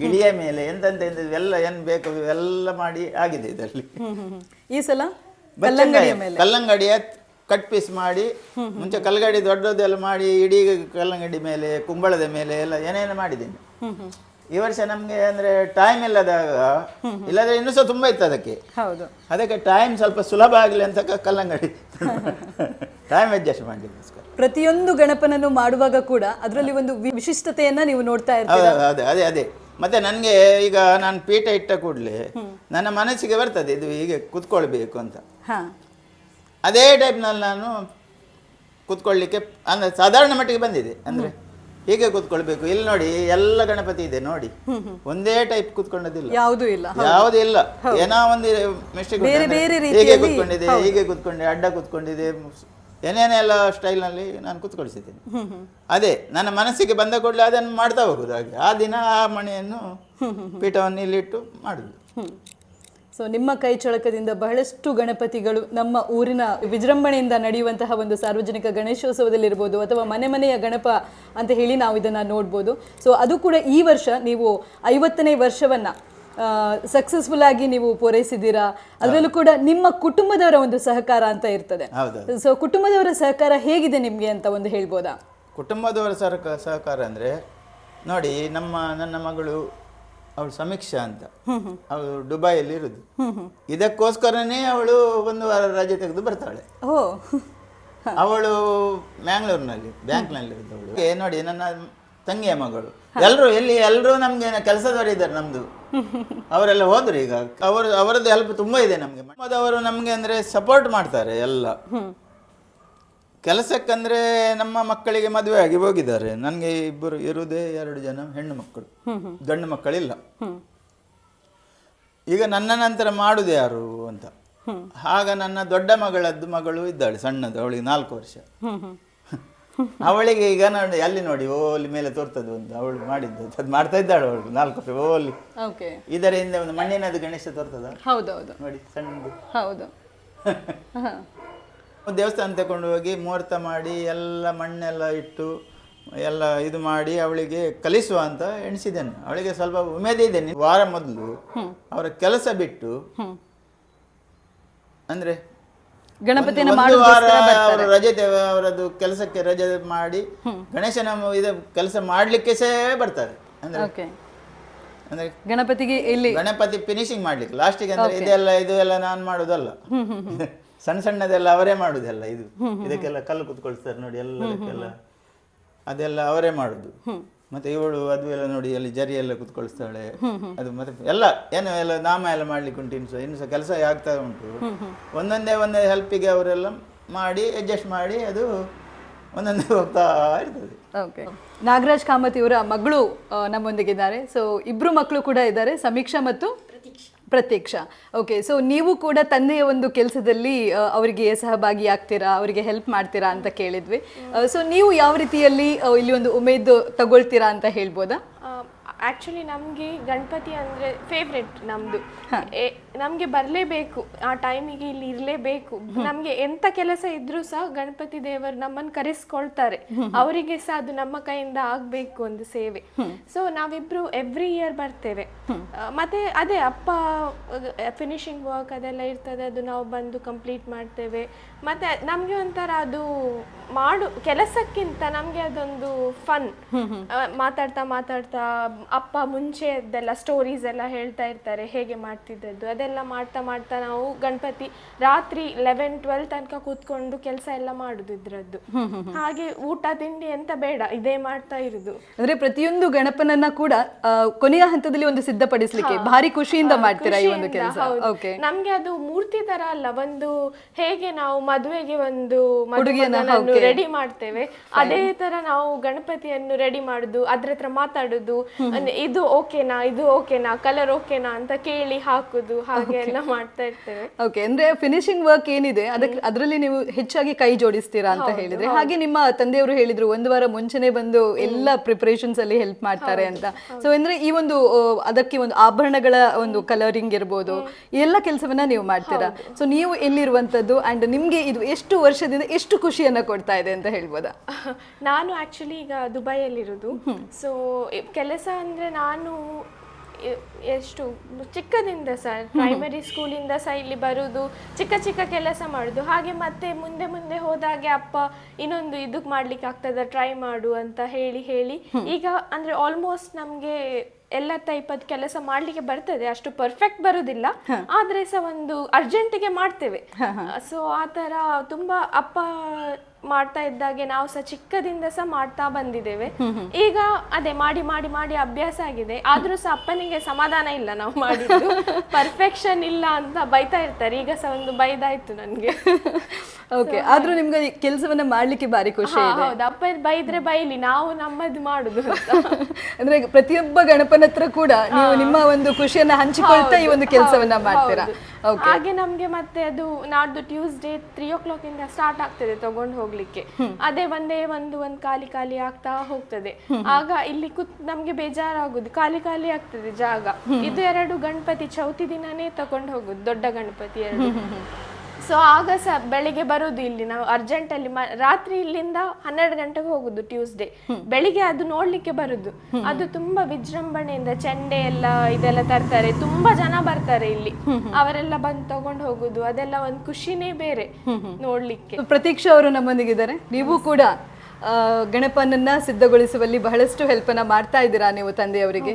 ಗಿಳಿಯ ಮೇಲೆ ಎಂತೆಂತ ಎಂತ ಎಲ್ಲ ಏನು ಬೇಕು ಎಲ್ಲ ಮಾಡಿ ಆಗಿದೆ ಇದರಲ್ಲಿ. ಈ ಸಲ ಮೇಲೆ? ಕಲ್ಲಂಗಡಿಯ ಕಟ್ ಪೀಸ್ ಮಾಡಿ ಮುಂಚೆ ಕಲ್ಲಂಗಡಿ ದೊಡ್ಡದೆಲ್ಲ ಮಾಡಿ ಇಡೀ ಕಲ್ಲಂಗಡಿ ಮೇಲೆ ಕುಂಬಳದ ಮೇಲೆ ಎಲ್ಲ ಏನೇನು ಮಾಡಿದ್ದೇನೆ. ಈ ವರ್ಷ ನಮಗೆ ಅಂದ್ರೆ ಟೈಮ್ ಇಲ್ಲದಾಗ ಇಲ್ಲದ್ರೆ ಇನ್ನೂ ಸಹ ತುಂಬಾ ಇತ್ತು ಅದಕ್ಕೆ. ಹೌದು. ಅದಕ್ಕೆ ಟೈಮ್ ಸ್ವಲ್ಪ ಸುಲಭ ಆಗಲಿ ಅಂತ ಕ- ಕಲ್ಲಂಗಡಿ. ಟೈಮ್ ಅಡ್ಜಸ್ಟ್ ಮಾಡಲಿಕ್ಕೋಸ್ಕರ. ಪ್ರತಿಯೊಂದು ಗಣಪನನ್ನು ಮಾಡುವಾಗ ಕೂಡ ಅದರಲ್ಲಿ ಒಂದು ವಿ- ವಿಶಿಷ್ಟತೆಯನ್ನ ನೀವು ನೋಡ್ತಾ ಇರ್ತೀರಾ? ಹೌದು ಅದೇ ಅದೇ. ಮತ್ತೆ ನನಗೆ ಈಗ ನಾನು ಪೀಠ ಇಟ್ಟ ಕೂಡಲೇ ನನ್ನ ಮನಸ್ಸಿಗೆ ಬರ್ತದೆ ಇದು ಹೀಗೆ ಕುತ್ಕೊಳ್ಬೇಕು ಅಂತ. ಹಾ. ಅದೇ ಟೈಪ್ನಲ್ಲಿ ನಾನು ಕುತ್ಕೊಳ್ಳಿಕ್ಕೆ ಅಂದರೆ ಸಾಧಾರಣ ಮಟ್ಟಿಗೆ ಬಂದಿದೆ ಅಂದರೆ ಹೀಗೆ ಕೂತ್ಕೊಳ್ಬೇಕು. ಇಲ್ಲಿ ನೋಡಿ ಎಲ್ಲ ಗಣಪತಿ ಇದೆ ನೋಡಿ. ಒಂದೇ ಟೈಪ್ ಕೂತ್ಕೊಂಡದಿಲ್ಲ. ಯಾವುದೂ ಇಲ್ಲ. ಯಾವುದೂ ಇಲ್ಲ. ಏನೋ ಒಂದು ಮಿಸ್ಟೇಕ್ ಹೀಗೆ ಕೂತ್ಕೊಂಡಿದೆ ಹೀಗೆ ಕೂತ್ಕೊಂಡಿದೆ ಅಡ್ಡ ಕೂತ್ಕೊಂಡಿದೆ. ಏನೇನೆಲ್ಲ ಸ್ಟೈಲ್ನಲ್ಲಿ ನಾನು ಕೂತ್ಕೊಳಿಸಿದ್ದೇನೆ. ಅದೇ ನನ್ನ ಮನಸ್ಸಿಗೆ ಬಂದ ಕೂಡಲೇ ಅದನ್ನು ಮಾಡ್ತಾ ಹೋಗುದು ಹಾಗೆ. ಆ ದಿನ ಆ ಮಣೆಯನ್ನು ಪೀಠವನ್ನು ಇಲ್ಲಿಟ್ಟು ಮಾಡುದು. ಸೊ ನಿಮ್ಮ ಕೈ ಚಳಕದಿಂದ ಬಹಳಷ್ಟು ಗಣಪತಿಗಳು ನಮ್ಮ ಊರಿನ ವಿಜೃಂಭಣೆಯಿಂದ ನಡೆಯುವಂತಹ ಒಂದು ಸಾರ್ವಜನಿಕ ಗಣೇಶೋತ್ಸವದಲ್ಲಿರ್ಬೋದು ಅಥವಾ ಮನೆ ಮನೆಯ ಗಣಪ ಅಂತ ಹೇಳಿ ನಾವು ಇದನ್ನು ನೋಡ್ಬೋದು. ಸೊ ಅದು ಕೂಡ ಈ ವರ್ಷ ನೀವು ಐವತ್ತನೇ ವರ್ಷವನ್ನ ಸಕ್ಸಸ್ಫುಲ್ ಆಗಿ ನೀವು ಪೂರೈಸಿದ್ದೀರಾ? ಅದರಲ್ಲೂ ಕೂಡ ನಿಮ್ಮ ಕುಟುಂಬದವರ ಒಂದು ಸಹಕಾರ ಅಂತ ಇರ್ತದೆ. ಸೊ ಕುಟುಂಬದವರ ಸಹಕಾರ ಹೇಗಿದೆ ನಿಮಗೆ ಅಂತ ಒಂದು ಹೇಳ್ಬೋದಾ? ಕುಟುಂಬದವರ ಸಹಕ ಸಹಕಾರ ಅಂದರೆ ನೋಡಿ ನಮ್ಮ ನನ್ನ ಮಗಳು ಅವಳು ಸಮೀಕ್ಷಾ ಅಂತ. ಅವಳು ದುಬೈಯಲ್ಲಿ ಇರುದು. ಇದಕ್ಕೋಸ್ಕರನೇ ಅವಳು ಒಂದು ವಾರ ರಜೆ ತೆಗೆದು ಬರ್ತಾಳೆ. ಓ. ಅವಳು ಮ್ಯಾಂಗ್ಳೂರ್ನಲ್ಲಿ ಬ್ಯಾಂಕ್ನಲ್ಲಿ ಏ ನೋಡಿ ನನ್ನ ತಂಗಿಯ ಮಗಳು. ಎಲ್ಲರೂ ಎಲ್ಲಿ ಎಲ್ಲರೂ ನಮ್ಗೆ ಕೆಲಸದವರು ಇದ್ದಾರೆ ನಮ್ದು. ಅವರೆಲ್ಲ ಹೋದ್ರು ಈಗ. ಅವರು ಅವರದ್ದು ಹೆಲ್ಪ್ ತುಂಬಾ ಇದೆ ನಮಗೆ. ಅವರು ನಮ್ಗೆ ಅಂದ್ರೆ ಸಪೋರ್ಟ್ ಮಾಡ್ತಾರೆ ಎಲ್ಲ. ಕೆಲಸಕ್ಕಂದ್ರೆ ನಮ್ಮ ಮಕ್ಕಳಿಗೆ ಮದುವೆ ಆಗಿ ಹೋಗಿದ್ದಾರೆ. ನನಗೆ ಇಬ್ಬರು ಇರುವುದೇ ಎರಡು ಜನ ಹೆಣ್ಣು ಮಕ್ಕಳು. ಗಂಡು ಮಕ್ಕಳಿಲ್ಲ. ಈಗ ನನ್ನ ನಂತರ ಮಾಡುದು ಯಾರು ಅಂತ. ಆಗ ನನ್ನ ದೊಡ್ಡ ಮಗಳದ್ದು ಮಗಳು ಇದ್ದಾಳೆ ಸಣ್ಣದು ಅವಳಿಗೆ ನಾಲ್ಕು ವರ್ಷ. [LAUGHS] ಅವಳಿಗೆ ಈಗ ನೋಡಿ ಅಲ್ಲಿ ನೋಡಿ ಓಲಿ ಮೇಲೆ ತೋರ್ತದೆ ಒಂದು ಅವಳು ಮಾಡಿದ್ದು ಅದು ಮಾಡ್ತಾ ಇದ್ದಾಳು ಅವಳು ನಾಲ್ಕು ವರ್ಷ ಓಲಿ. ಇದರಿಂದ ಒಂದು ಮಣ್ಣಿನದು ಗಣೇಶ ತೋರ್ತದ? ಹೌದೌದು. ನೋಡಿ ಸಣ್ಣದು. ಹೌದು. [LAUGHS] ದೇವಸ್ಥಾನ ತಗೊಂಡು ಹೋಗಿ ಮುಹೂರ್ತ ಮಾಡಿ ಎಲ್ಲ ಮಣ್ಣೆಲ್ಲ ಇಟ್ಟು ಎಲ್ಲ ಇದು ಮಾಡಿ ಅವಳಿಗೆ ಕಲಿಸುವ ಅಂತ ಎಣಿಸಿದ್ದೇನೆ. ಅವಳಿಗೆ ಸ್ವಲ್ಪ ಉಮೇದೆ ಇದೆ ವಾರ ಮೊದಲು ಅವರ ಕೆಲಸ ಬಿಟ್ಟು ಅಂದ್ರೆ ಗಣಪತಿನ ರಜೆ ಅವರದ್ದು ಕೆಲಸಕ್ಕೆ ರಜೆ ಮಾಡಿ ಗಣೇಶನ ಇದು ಕೆಲಸ ಮಾಡ್ಲಿಕ್ಕೆ ಸೇ ಬರ್ತಾರೆ. ಅಂದ್ರೆ ಅಂದ್ರೆ ಗಣಪತಿಗೆ ಇಲ್ಲಿ ಗಣಪತಿ ಫಿನಿಶಿಂಗ್ ಮಾಡ್ಲಿಕ್ಕೆ. ಲಾಸ್ಟಿಗೆ ಅಂದ್ರೆ ಇದೆಲ್ಲ ಇದು ಎಲ್ಲ ನಾನು ಮಾಡುದಲ್ಲ. [LAUGHS] ಸಣ್ಣ ಸಣ್ಣದೆಲ್ಲ ಅವರೇ ಮಾಡುದೆಲ್ಲ ಇದು. ಇದಕ್ಕೆಲ್ಲ ಕಲ್ಲು ಕುತ್ಕೊಳ್ತಾರೆ ನೋಡಿ ಎಲ್ಲದಕ್ಕೆಲ್ಲ. ಅದೆಲ್ಲ ಅವರೇ ಮಾಡುದು. ಮತ್ತೆ ಇವಳು ಅದು ಎಲ್ಲ ನೋಡಿ ಅಲ್ಲಿ ಜರಿ ಎಲ್ಲ ಕುತ್ಕೊಳಿಸ್ತಾಳೆ. ಅದು ಮತ್ತೆ ಎಲ್ಲ ಏನು ಎಲ್ಲ ನಾಮ ಎಲ್ಲ ಮಾಡ್ಲಿಕ್ಕೆ ಉಂಟು ಇನ್ನು ಸಹ. ಇನ್ನು ಸಹ ಕೆಲಸ ಆಗ್ತಾ ಉಂಟು. ಒಂದೊಂದೇ ಒಂದೇ ಹೆಲ್ಪಿಗೆ ಅವರೆಲ್ಲ ಮಾಡಿ ಅಡ್ಜಸ್ಟ್ ಮಾಡಿ ಅದು ಒಂದೊಂದೇ ಹೋಗ್ತಾ ಇರ್ತದೆ. ಓಕೆ ನಾಗರಾಜ್ ಕಾಮತ್ ಇವರ ಮಗಳು ನಮ್ಮೊಂದಿಗಿದ್ದಾರೆ. ಸೊ ಇಬ್ರು ಮಕ್ಕಳು ಕೂಡ ಇದ್ದಾರೆ. ಸಮೀಕ್ಷಾ ಮತ್ತು ಪ್ರತೀಕ್ಷಾ ಓಕೆ ಸೊ ನೀವು ಕೂಡ ತಂದೆಯ ಒಂದು ಕೆಲಸದಲ್ಲಿ ಅವರಿಗೆ ಸಹಭಾಗಿ ಆಗ್ತೀರಾ ಅವರಿಗೆ ಹೆಲ್ಪ್ ಮಾಡ್ತೀರಾ ಅಂತ ಕೇಳಿದ್ವಿ. ಸೊ ನೀವು ಯಾವ ರೀತಿಯಲ್ಲಿ ಇಲ್ಲಿ ಒಂದು ಉಮೇದು ತಗೊಳ್ತೀರಾ ಅಂತ ಹೇಳ್ಬೋದಾ? ಆ್ಯಕ್ಚುಲಿ ನಮಗೆ ಗಣಪತಿ ಅಂದರೆ ಫೇವ್ರೆಟ್ ನಮ್ಮದು ನಮಗೆ ಬರಲೇಬೇಕು ಆ ಟೈಮಿಗೆ ಇಲ್ಲಿ ಇರಲೇಬೇಕು. ನಮಗೆ ಎಂಥ ಕೆಲಸ ಇದ್ರೂ ಸಹ ಗಣಪತಿ ದೇವರು ನಮ್ಮನ್ನು ಕರೆಸ್ಕೊಳ್ತಾರೆ. ಅವರಿಗೆ ಸಹ ಅದು ನಮ್ಮ ಕೈಯಿಂದ ಆಗಬೇಕು ಒಂದು ಸೇವೆ. ಸೊ ನಾವಿಬ್ರು ಎವ್ರಿ ಇಯರ್ ಬರ್ತೇವೆ. ಮತ್ತೆ ಅದೇ ಅಪ್ಪ ಫಿನಿಶಿಂಗ್ ವರ್ಕ್ ಅದೆಲ್ಲ ಇರ್ತದೆ ಅದು ನಾವು ಬಂದು ಕಂಪ್ಲೀಟ್ ಮಾಡ್ತೇವೆ. ಮತ್ತೆ ನಮಗೆ ಒಂಥರ ಅದು ಮಾಡು ಕೆಲಸಕ್ಕಿಂತ ನಮಗೆ ಅದೊಂದು ಫನ್ ಮಾತಾಡ್ತಾ ಮಾತಾಡ್ತಾ ಅಪ್ಪ ಮುಂಚೆದೆಲ್ಲ ಸ್ಟೋರೀಸ್ ಎಲ್ಲ ಹೇಳ್ತಾ ಇರ್ತಾರೆ ಹೇಗೆ ಮಾಡ್ತಿದ್ದದ್ದು? ಅದೆಲ್ಲ ಮಾಡ್ತಾ ಮಾಡ್ತಾ ನಾವು ಗಣಪತಿ ರಾತ್ರಿ ಲೆವೆನ್ ಟ್ವೆಲ್ ತನಕ ಕೂತ್ಕೊಂಡು ಕೆಲಸ ಎಲ್ಲ ಮಾಡುದು ಇದ್ರದ್ದು. ಹಾಗೆ ಊಟ ತಿಂಡಿ ಎಂತ ಬೇಡ ಇದೇ ಮಾಡ್ತಾ ಇರುದು. ಅಂದ್ರೆ ಪ್ರತಿಯೊಂದು ಗಣಪನನ್ನ ಕೂಡ ಕೊನೆಯ ಹಂತದಲ್ಲಿ ಒಂದು ಸಿದ್ಧಪಡಿಸ್ಲಿಕ್ಕೆ ಭಾರಿ ಖುಷಿಯಿಂದ ಮಾಡ್ತೀರಾ ಈ ಒಂದು ಕೆಲಸ? ನಮ್ಗೆ ಅದು ಮೂರ್ತಿ ತರ ಅಲ್ಲ ಒಂದು ಹೇಗೆ ನಾವು ಮದುವೆಗೆ ಒಂದು ರೆಡಿ ಮಾಡ್ತೇವೆ ಅದೇ ತರ ನಾವು ಗಣಪತಿಯನ್ನು ರೆಡಿ ಮಾಡುದು ಅದ್ರ ಹತ್ರ ಮಾತಾಡುದು ಅಂದ್ರೆ ಇದು ಓಕೆನಾ ಇದು ಓಕೆನಾ ಕಲರ್ ಓಕೆನಾ ಅಂತ ಕೇಳಿ ಹಾಕುದು ಹಾಗೆ ಎಲ್ಲ ಮಾಡ್ತಾ ಇರ್ತೇವೆ. ಓಕೆ ಅಂದ್ರೆ ಫಿನಿಶಿಂಗ್ ವರ್ಕ್ ಏನಿದೆ ಅದಕ್ಕೆ ಅದರಲ್ಲಿ ನೀವು ಹೆಚ್ಚಾಗಿ ಕೈ ಜೋಡಿಸ್ತೀರಾ ಅಂತ ಹೇಳಿದ್ರೆ. ಹಾಗೆ ನಿಮ್ಮ ತಂದೆಯವರು ಹೇಳಿದ್ರು ಒಂದು ವಾರ ಮುಂಚೆನೆ ಬಂದು ಎಲ್ಲ ಪ್ರಿಪರೇಷನ್ಸ್ ಅಲ್ಲಿ ಹೆಲ್ಪ್ ಮಾಡ್ತಾರೆ ಅಂತ. ಸೊ ಅಂದ್ರೆ ಈ ಒಂದು ಅದಕ್ಕೆ ಒಂದು ಆಭರಣಗಳ ಒಂದು ಕಲರಿಂಗ್ ಇರ್ಬೋದು ಎಲ್ಲ ಕೆಲಸವನ್ನ ನೀವು ಮಾಡ್ತೀರಾ? ಸೊ ನೀವು ಎಲ್ಲಿರುವಂತದ್ದು ಅಂಡ್ ನಿಮ್ಗೆ ಇದು ಎಷ್ಟು ವರ್ಷದಿಂದ ಎಷ್ಟು ಖುಷಿಯನ್ನ ಕೊಡ್ತಾ ಇದೆ ಅಂತ ಹೇಳ್ಬೋದಾ? [LAUGHS] ನಾನು ಆಕ್ಚುಲಿ ಈಗ ದುಬೈಯಲ್ಲಿರೋದು. ಸೊ ಕೆಲಸ ಅಂದ್ರೆ ನಾನು ಎಷ್ಟು ಚಿಕ್ಕದಿಂದ ಸರ್ ಪ್ರೈಮರಿ ಸ್ಕೂಲಿಂದ ಸಹ ಇಲ್ಲಿ ಬರುವುದು ಚಿಕ್ಕ ಚಿಕ್ಕ ಕೆಲಸ ಮಾಡುದು. ಹಾಗೆ ಮತ್ತೆ ಮುಂದೆ ಮುಂದೆ ಹೋದಾಗೆ ಅಪ್ಪ ಇನ್ನೊಂದು ಇದಕ್ಕೆ ಮಾಡ್ಲಿಕ್ಕೆ ಆಗ್ತದ ಟ್ರೈ ಮಾಡು ಅಂತ ಹೇಳಿ ಹೇಳಿ ಈಗ ಅಂದ್ರೆ ಆಲ್ಮೋಸ್ಟ್ ನಮಗೆ ಎಲ್ಲ ಟೈಪದ್ ಕೆಲಸ ಮಾಡ್ಲಿಕ್ಕೆ ಬರ್ತದೆ. ಅಷ್ಟು ಪರ್ಫೆಕ್ಟ್ ಬರುದಿಲ್ಲ. ಆದ್ರೆ ಸಹ ಒಂದು ಅರ್ಜೆಂಟಿಗೆ ಮಾಡ್ತೇವೆ. ಸೊ ಆತರ ತರ ತುಂಬಾ ಅಪ್ಪ ಮಾಡ್ತಾ ಇದ್ದಾಗೆ ನಾವು ಸಹ ಚಿಕ್ಕದಿಂದ ಸಹ ಮಾಡ್ತಾ ಬಂದಿದ್ದೇವೆ. ಈಗ ಅದೇ ಮಾಡಿ ಮಾಡಿ ಮಾಡಿ ಅಭ್ಯಾಸ ಆಗಿದೆ. ಆದ್ರೂ ಸಹ ಅಪ್ಪನಿಗೆ ಸಮಾಧಾನ ಇಲ್ಲ ನಾವು ಮಾಡಿದ್ದು. [LAUGHS] ಪರ್ಫೆಕ್ಷನ್ ಇಲ್ಲ ಅಂತ ಬೈತಾ ಇರ್ತಾರೆ. ಈಗ ಸಹ ಒಂದು ಬೈದಾಯ್ತು ನನ್ಗೆ. [LAUGHS] ಓಕೆ ಆದ್ರೂ ನಿಮ್ಗೆ ಕೆಲಸವನ್ನ ಮಾಡ್ಲಿಕ್ಕೆ ಬಾರಿ ಖುಷಿ ಹಾ, ಇದೆ. ಹೌದು. ಅಪ್ಪ ಬೈದ್ರೆ ಬೈಲಿ ನಾವು ನಮ್ಮದು ಮಾಡುದು ಅಂತ. [LAUGHS] ಅಂದ್ರೆ ಪ್ರತಿಯೊಬ್ಬ ಗಣಪನ ಹತ್ರ ಕೂಡ ನೀವು ನಿಮ್ಮ ಒಂದು ಖುಷಿಯನ್ನ ಹಂಚಿಕೊಳ್ತಾ ಈ ಒಂದು ಕೆಲಸವನ್ನ ಮಾಡ್ತೀರಾ? ಓಕೆ ಹಾಗೆ ನಮ್ಗೆ ಮತ್ತೆ ಅದು ನಾಡ್ದು ಟ್ಯೂಸ್ಡೇ ತ್ರೀ ಓ ಕ್ಲಾಕ್ ಇಂದ ಸ್ಟಾರ್ಟ್ ಆಗ್ತದೆ ತಗೊಂಡು ಹೋಗ್ಲಿಕ್ಕೆ. ಅದೇ ಒಂದೇ ಒಂದು ಒಂದು ಖಾಲಿ ಖಾಲಿ ಆಗ್ತಾ ಹೋಗ್ತದೆ. ಆಗ ಇಲ್ಲಿ ಕುತ್ ನಮ್ಗೆ ಬೇಜಾರಾಗುದು. ಖಾಲಿ ಖಾಲಿ ಆಗ್ತದೆ ಜಾಗ. ಇದು ಎರಡು ಗಣಪತಿ ಚೌತಿ ದಿನನೇ ತಗೊಂಡು ಹೋಗುದು ದೊಡ್ಡ ಗಣಪತಿ ಎರಡು. ಸೊ ಆಗ ಸಹ ಬೆಳಿಗ್ಗೆ ಬರುದು ಇಲ್ಲಿ. ನಾವು ಅರ್ಜೆಂಟ್ ಅಲ್ಲಿ ರಾತ್ರಿ ಇಲ್ಲಿಂದ ಹನ್ನೆರಡು ಗಂಟೆಗೆ ಹೋಗುದು ಟ್ಯೂಸ್ಡೇ ಬೆಳಿಗ್ಗೆ ಅದು ನೋಡ್ಲಿಕ್ಕೆ ಬರುದು. ಅದು ತುಂಬಾ ವಿಜೃಂಭಣೆಯಿಂದ ಚೆಂಡೆ ಎಲ್ಲ ಇದೆಲ್ಲ ತರ್ತಾರೆ. ತುಂಬಾ ಜನ ಬರ್ತಾರೆ ಇಲ್ಲಿ. ಅವರೆಲ್ಲ ಬಂದು ತಗೊಂಡು ಹೋಗುದು. ಅದೆಲ್ಲ ಒಂದು ಖುಷಿನೇ ಬೇರೆ ನೋಡ್ಲಿಕ್ಕೆ. ಪ್ರತೀಕ್ಷಾ ಅವರು ನಮ್ಮೊಂದಿಗಿದ್ದಾರೆ. ನೀವು ಕೂಡ ಗಣಪನನ್ನ ಸಿದ್ಧಗೊಳಿಸುವಲ್ಲಿ ಬಹಳಷ್ಟು ಹೆಲ್ಪ್ ಅನ್ನ ಮಾಡ್ತಾ ಇದ್ದೀರಾ ನೀವು ತಂದೆಯವರಿಗೆ.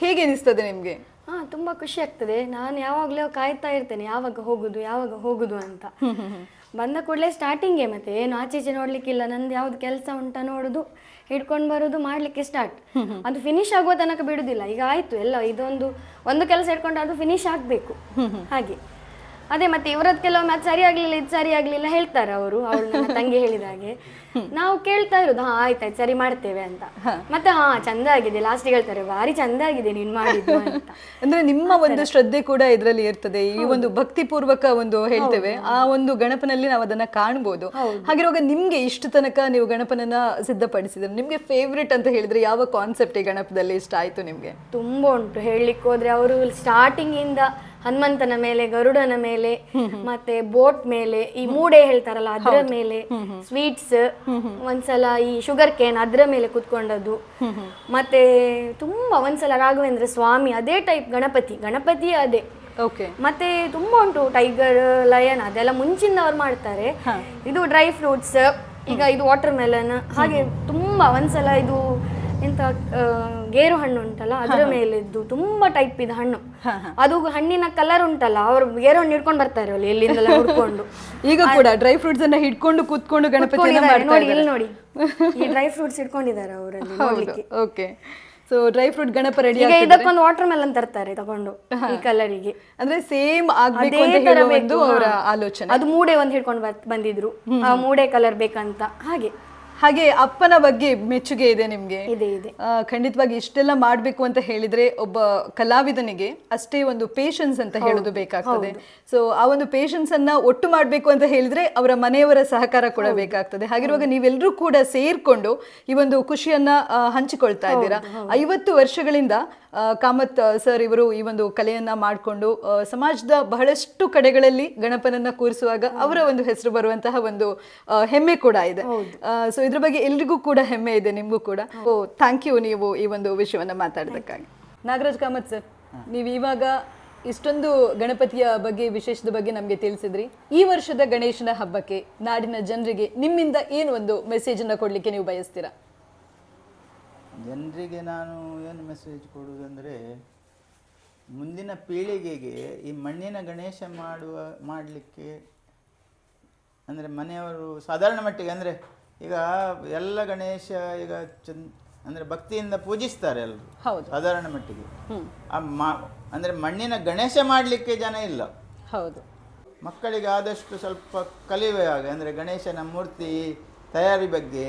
ಹೇಗೆ ಅನಿಸ್ತದೆ ನಿಮ್ಗೆ? ಹಾ ತುಂಬಾ ಖುಷಿ ಆಗ್ತದೆ. ನಾನು ಯಾವಾಗಲೂ ಕಾಯ್ತಾ ಇರ್ತೇನೆ ಯಾವಾಗ ಹೋಗುದು ಯಾವಾಗ ಹೋಗುದು ಅಂತ. [LAUGHS] ಬಂದ ಕೂಡಲೇ ಸ್ಟಾರ್ಟಿಂಗೇ ಮತ್ತೆ ಏನು ಆಚೆ ಈಚೆ ನೋಡ್ಲಿಕ್ಕಿಲ್ಲ ನಂದು ಯಾವ್ದು ಕೆಲಸ ಉಂಟ ನೋಡುದು ಹಿಡ್ಕೊಂಡು ಬರೋದು ಮಾಡ್ಲಿಕ್ಕೆ ಸ್ಟಾರ್ಟ್ [LAUGHS] ಅದು ಫಿನಿಶ್ ಆಗುವ ತನಕ ಬಿಡುದಿಲ್ಲ. ಈಗ ಆಯ್ತು ಎಲ್ಲ ಇದೊಂದು ಒಂದು ಕೆಲಸ ಹಿಡ್ಕೊಂಡು ಅದು ಫಿನಿಶ್ ಆಗ್ಬೇಕು. [LAUGHS] ಹಾಗೆ. ಅದೇ ಮತ್ತೆ ಇವರದ್ ಕೆಲವೊಮ್ಮೆ ಅದು ಸರಿ ಆಗ್ಲಿಲ್ಲ ಇದು ಸರಿ ಆಗ್ಲಿಲ್ಲ ಹೇಳ್ತಾರೆ ಅವರು ಅವಳು ನನ್ನ ತಂಗಿ ಹೇಳಿದ ಹಾಗೆ. ನಾವು ಕೇಳ್ತಾ ಇರೋದು ಹಾ ಆಯ್ತಾಯ್ತು ಸರಿ ಮಾಡ್ತೇವೆ ಅಂತ. ಮತ್ತೆ ಹಾ ಚಂದ ಆಗಿದೆ ಲಾಸ್ಟ್ ಹೇಳ್ತಾರೆ ಭಾರಿ ಚಂದ ಆಗಿದೆ ನೀನ್ ಮಾಡಿದ್ದು ಅಂತ. ಅಂದ್ರೆ ನಿಮ್ಮ ಒಂದು ಶ್ರದ್ಧೆ ಕೂಡ ಇದರಲ್ಲಿ ಇರ್ತದೆ ಈ ಒಂದು ಭಕ್ತಿಪೂರ್ವಕ ಒಂದು ಹೇಳ್ತೇವೆ. ಆ ಒಂದು ಗಣಪನಲ್ಲಿ ನಾವು ಅದನ್ನ ಕಾಣ್ಬೋದು. ಹಾಗಿರುವಾಗ ನಿಮ್ಗೆ ಇಷ್ಟು ತನಕ ನೀವು ಗಣಪನನ್ನ ಸಿದ್ಧಪಡಿಸಿದ್ರೆ? ನಿಮ್ಗೆ ಫೇವ್ರೆಟ್ ಅಂತ ಹೇಳಿದ್ರೆ ಯಾವ ಕಾನ್ಸೆಪ್ಟ್ ಈ ಗಣಪದಲ್ಲಿ ಇಷ್ಟ ಆಯ್ತು ನಿಮ್ಗೆ? ತುಂಬಾ ಉಂಟು ಹೇಳಲಿಕ್ಕೆ ಹೋದ್ರೆ ಅವರು ಸ್ಟಾರ್ಟಿಂಗ್ ಇಂದ ಹನುಮಂತನ ಮೇಲೆ ಗರುಡನ ಮೇಲೆ ಮತ್ತೆ ಬೋಟ್ ಮೇಲೆ ಈ ಮೂಡೆ ಹೇಳ್ತಾರಲ್ಲ ಅದರ ಮೇಲೆ ಸ್ವೀಟ್ಸ್ ಒಂದ್ಸಲ ಈ ಶುಗರ್ ಕೇನ್ ಅದರ ಮೇಲೆ ಕುತ್ಕೊಂಡದ್ದು. ಮತ್ತೆ ತುಂಬಾ ಒಂದ್ಸಲ ರಾಘವೇಂದ್ರ ಸ್ವಾಮಿ ಅದೇ ಟೈಪ್ ಗಣಪತಿ ಗಣಪತಿ ಅದೇ. ಓಕೆ ಮತ್ತೆ ತುಂಬಾ ಉಂಟು ಟೈಗರ್ ಲಯನ್ ಅದೆಲ್ಲ ಮುಂಚಿಂದ ಅವ್ರು ಮಾಡ್ತಾರೆ ಇದು ಡ್ರೈ ಫ್ರೂಟ್ಸ್ ಈಗ ಇದು ವಾಟರ್ ಮೆಲನ್ ಹಾಗೆ ತುಂಬಾ ಒಂದ್ಸಲ ಇದು ಎಂತ ಗೇರು ಹಣ್ಣು ಉಂಟಲ್ಲ ಅದರ ಮೇಲಿದ್ದು ತುಂಬಾ ಟೈಪ್ ಇದೆ ಹಣ್ಣು. ಅದು ಹಣ್ಣಿನ ಕಲರ್ ಉಂಟಲ್ಲ ಅವರು ಗೇರು ಹಣ್ಣು ಹಿಡ್ಕೊಂಡು ಬರ್ತಾರೆ ಅಲ್ಲಿ ಎಲ್ಲಿಂದೆಲ್ಲ [LAUGHS] ಹುಡ್ಕೊಂಡು. ಈಗ ಕೂಡ ಡ್ರೈ ಫ್ರೂಟ್ಸ್ ಅನ್ನ ಹಿಡ್ಕೊಂಡು ಕೂತ್ಕೊಂಡು ಗಣಪತಿ ನೋಡಿ ಇಲ್ಲಿ ನೋಡಿ. ಈ ಡ್ರೈ ಫ್ರೂಟ್ಸ್ ಹಿಡ್ಕೊಂಡಿದ್ದಾರೆ ಅವರಲ್ಲಿ ನೋಡ್ಲಿಕ್ಕೆ. Okay so dry fruit Ganapa ready ಈಗ ಇದಕ್ಕೊಂದು ವಾಟರ್ ಮೆಲನ್ ತರ್ತಾರೆ ತಗೊಂಡು ಈ ಕಲರಿಗೆ ಅಂದ್ರೆ ಸೇಮ್ ಆಗ್ಬೇಕು ಅಂತ ಹೇಳುವ ಒಂದು ಅವರ ಆಲೋಚನೆ. ಅದು ಮೂಡೆ ಒಂದು ಹಿಡ್ಕೊಂಡು ಬಂದಿದ್ರು. ಆ ಮೂಡೆ ಕಲರ್ ಬೇಕಂತ. ಹಾಗೆ. ಹಾಗೆ ಅಪ್ಪನ ಬಗ್ಗೆ ಮೆಚ್ಚುಗೆ ಇದೆ ನಿಮ್ಗೆ. ಇದೆ ಇದೆ. ಆ, ಖಂಡಿತವಾಗಿ ಇಷ್ಟೆಲ್ಲ ಮಾಡ್ಬೇಕು ಅಂತ ಹೇಳಿದ್ರೆ ಒಬ್ಬ ಕಲಾವಿದನಿಗೆ ಅಷ್ಟೇ ಒಂದು ಪೇಷನ್ಸ್ ಅಂತ ಹೇಳೋದು ಬೇಕಾಗ್ತದೆ. ಸೊ ಆ ಒಂದು ಪೇಷನ್ಸ್ ಅನ್ನ ಒಟ್ಟು ಮಾಡ್ಬೇಕು ಅಂತ ಹೇಳಿದ್ರೆ ಅವರ ಮನೆಯವರ ಸಹಕಾರ ಕೂಡ ಬೇಕಾಗ್ತದೆ. ಹಾಗಿರುವಾಗ ನೀವೆಲ್ಲರೂ ಕೂಡ ಸೇರ್ಕೊಂಡು ಈ ಒಂದು ಖುಷಿಯನ್ನ ಆ, ಹಂಚಿಕೊಳ್ತಾ ಇದ್ದೀರಾ? ಐವತ್ತು ವರ್ಷಗಳಿಂದ ಆ, ಕಾಮತ್ ಸರ್ ಇವರು ಈ ಒಂದು ಕಲೆಯನ್ನ ಮಾಡಿಕೊಂಡು ಸಮಾಜದ ಬಹಳಷ್ಟು ಕಡೆಗಳಲ್ಲಿ ಗಣಪನನ್ನ ಕೂರಿಸುವಾಗ ಅವರ ಒಂದು ಹೆಸರು ಬರುವಂತಹ ಒಂದು ಆ, ಹೆಮ್ಮೆ ಕೂಡ ಇದೆ. ಸೊ ಇದ್ರ ಬಗ್ಗೆ ಎಲ್ರಿಗೂ ಕೂಡ ಹೆಮ್ಮೆ ಇದೆ ನಿಮಗೂ ಕೂಡ. ಓ ಥ್ಯಾಂಕ್ ಯು ನೀವು ಈ ಒಂದು ವಿಷಯವನ್ನ ಮಾತಾಡೋದಕ್ಕಾಗಿ. ನಾಗರಾಜ್ ಕಾಮತ್ ಸರ್ ನೀವು ಇವಾಗ ಇಷ್ಟೊಂದು ಗಣಪತಿಯ ಬಗ್ಗೆ ವಿಶೇಷದ ಬಗ್ಗೆ ನಮಗೆ ತಿಳಿಸಿದ್ರಿ. ಈ ವರ್ಷದ ಗಣೇಶನ ಹಬ್ಬಕ್ಕೆ ನಾಡಿನ ಜನರಿಗೆ ನಿಮ್ಮಿಂದ ಏನು ಒಂದು ಮೆಸೇಜ್ ಅನ್ನ ಕೊಡ್ಲಿಕ್ಕೆ ನೀವು ಬಯಸ್ತೀರಾ? ಜನರಿಗೆ ನಾನು ಏನು ಮೆಸೇಜ್ ಕೊಡುವುದಂದರೆ ಮುಂದಿನ ಪೀಳಿಗೆಗೆ ಈ ಮಣ್ಣಿನ ಗಣೇಶ ಮಾಡುವ ಮಾಡಲಿಕ್ಕೆ ಅಂದರೆ ಮನೆಯವರು ಸಾಧಾರಣ ಮಟ್ಟಿಗೆ ಅಂದರೆ ಈಗ ಎಲ್ಲ ಗಣೇಶ ಈಗ ಅಂದ್ರೆ ಅಂದರೆ ಭಕ್ತಿಯಿಂದ ಪೂಜಿಸ್ತಾರೆ ಎಲ್ಲರು ಹೌದು. ಸಾಧಾರಣ ಮಟ್ಟಿಗೆ. ಆ ಮಾ ಅಂದರೆ ಮಣ್ಣಿನ ಗಣೇಶ ಮಾಡಲಿಕ್ಕೆ ಜನ ಇಲ್ಲ. ಹೌದು. ಮಕ್ಕಳಿಗೆ ಆದಷ್ಟು ಸ್ವಲ್ಪ ಕಲಿವೆ ಹಾಗೆ ಅಂದ್ರೆ ಗಣೇಶನ ಮೂರ್ತಿ ತಯಾರಿ ಬಗ್ಗೆ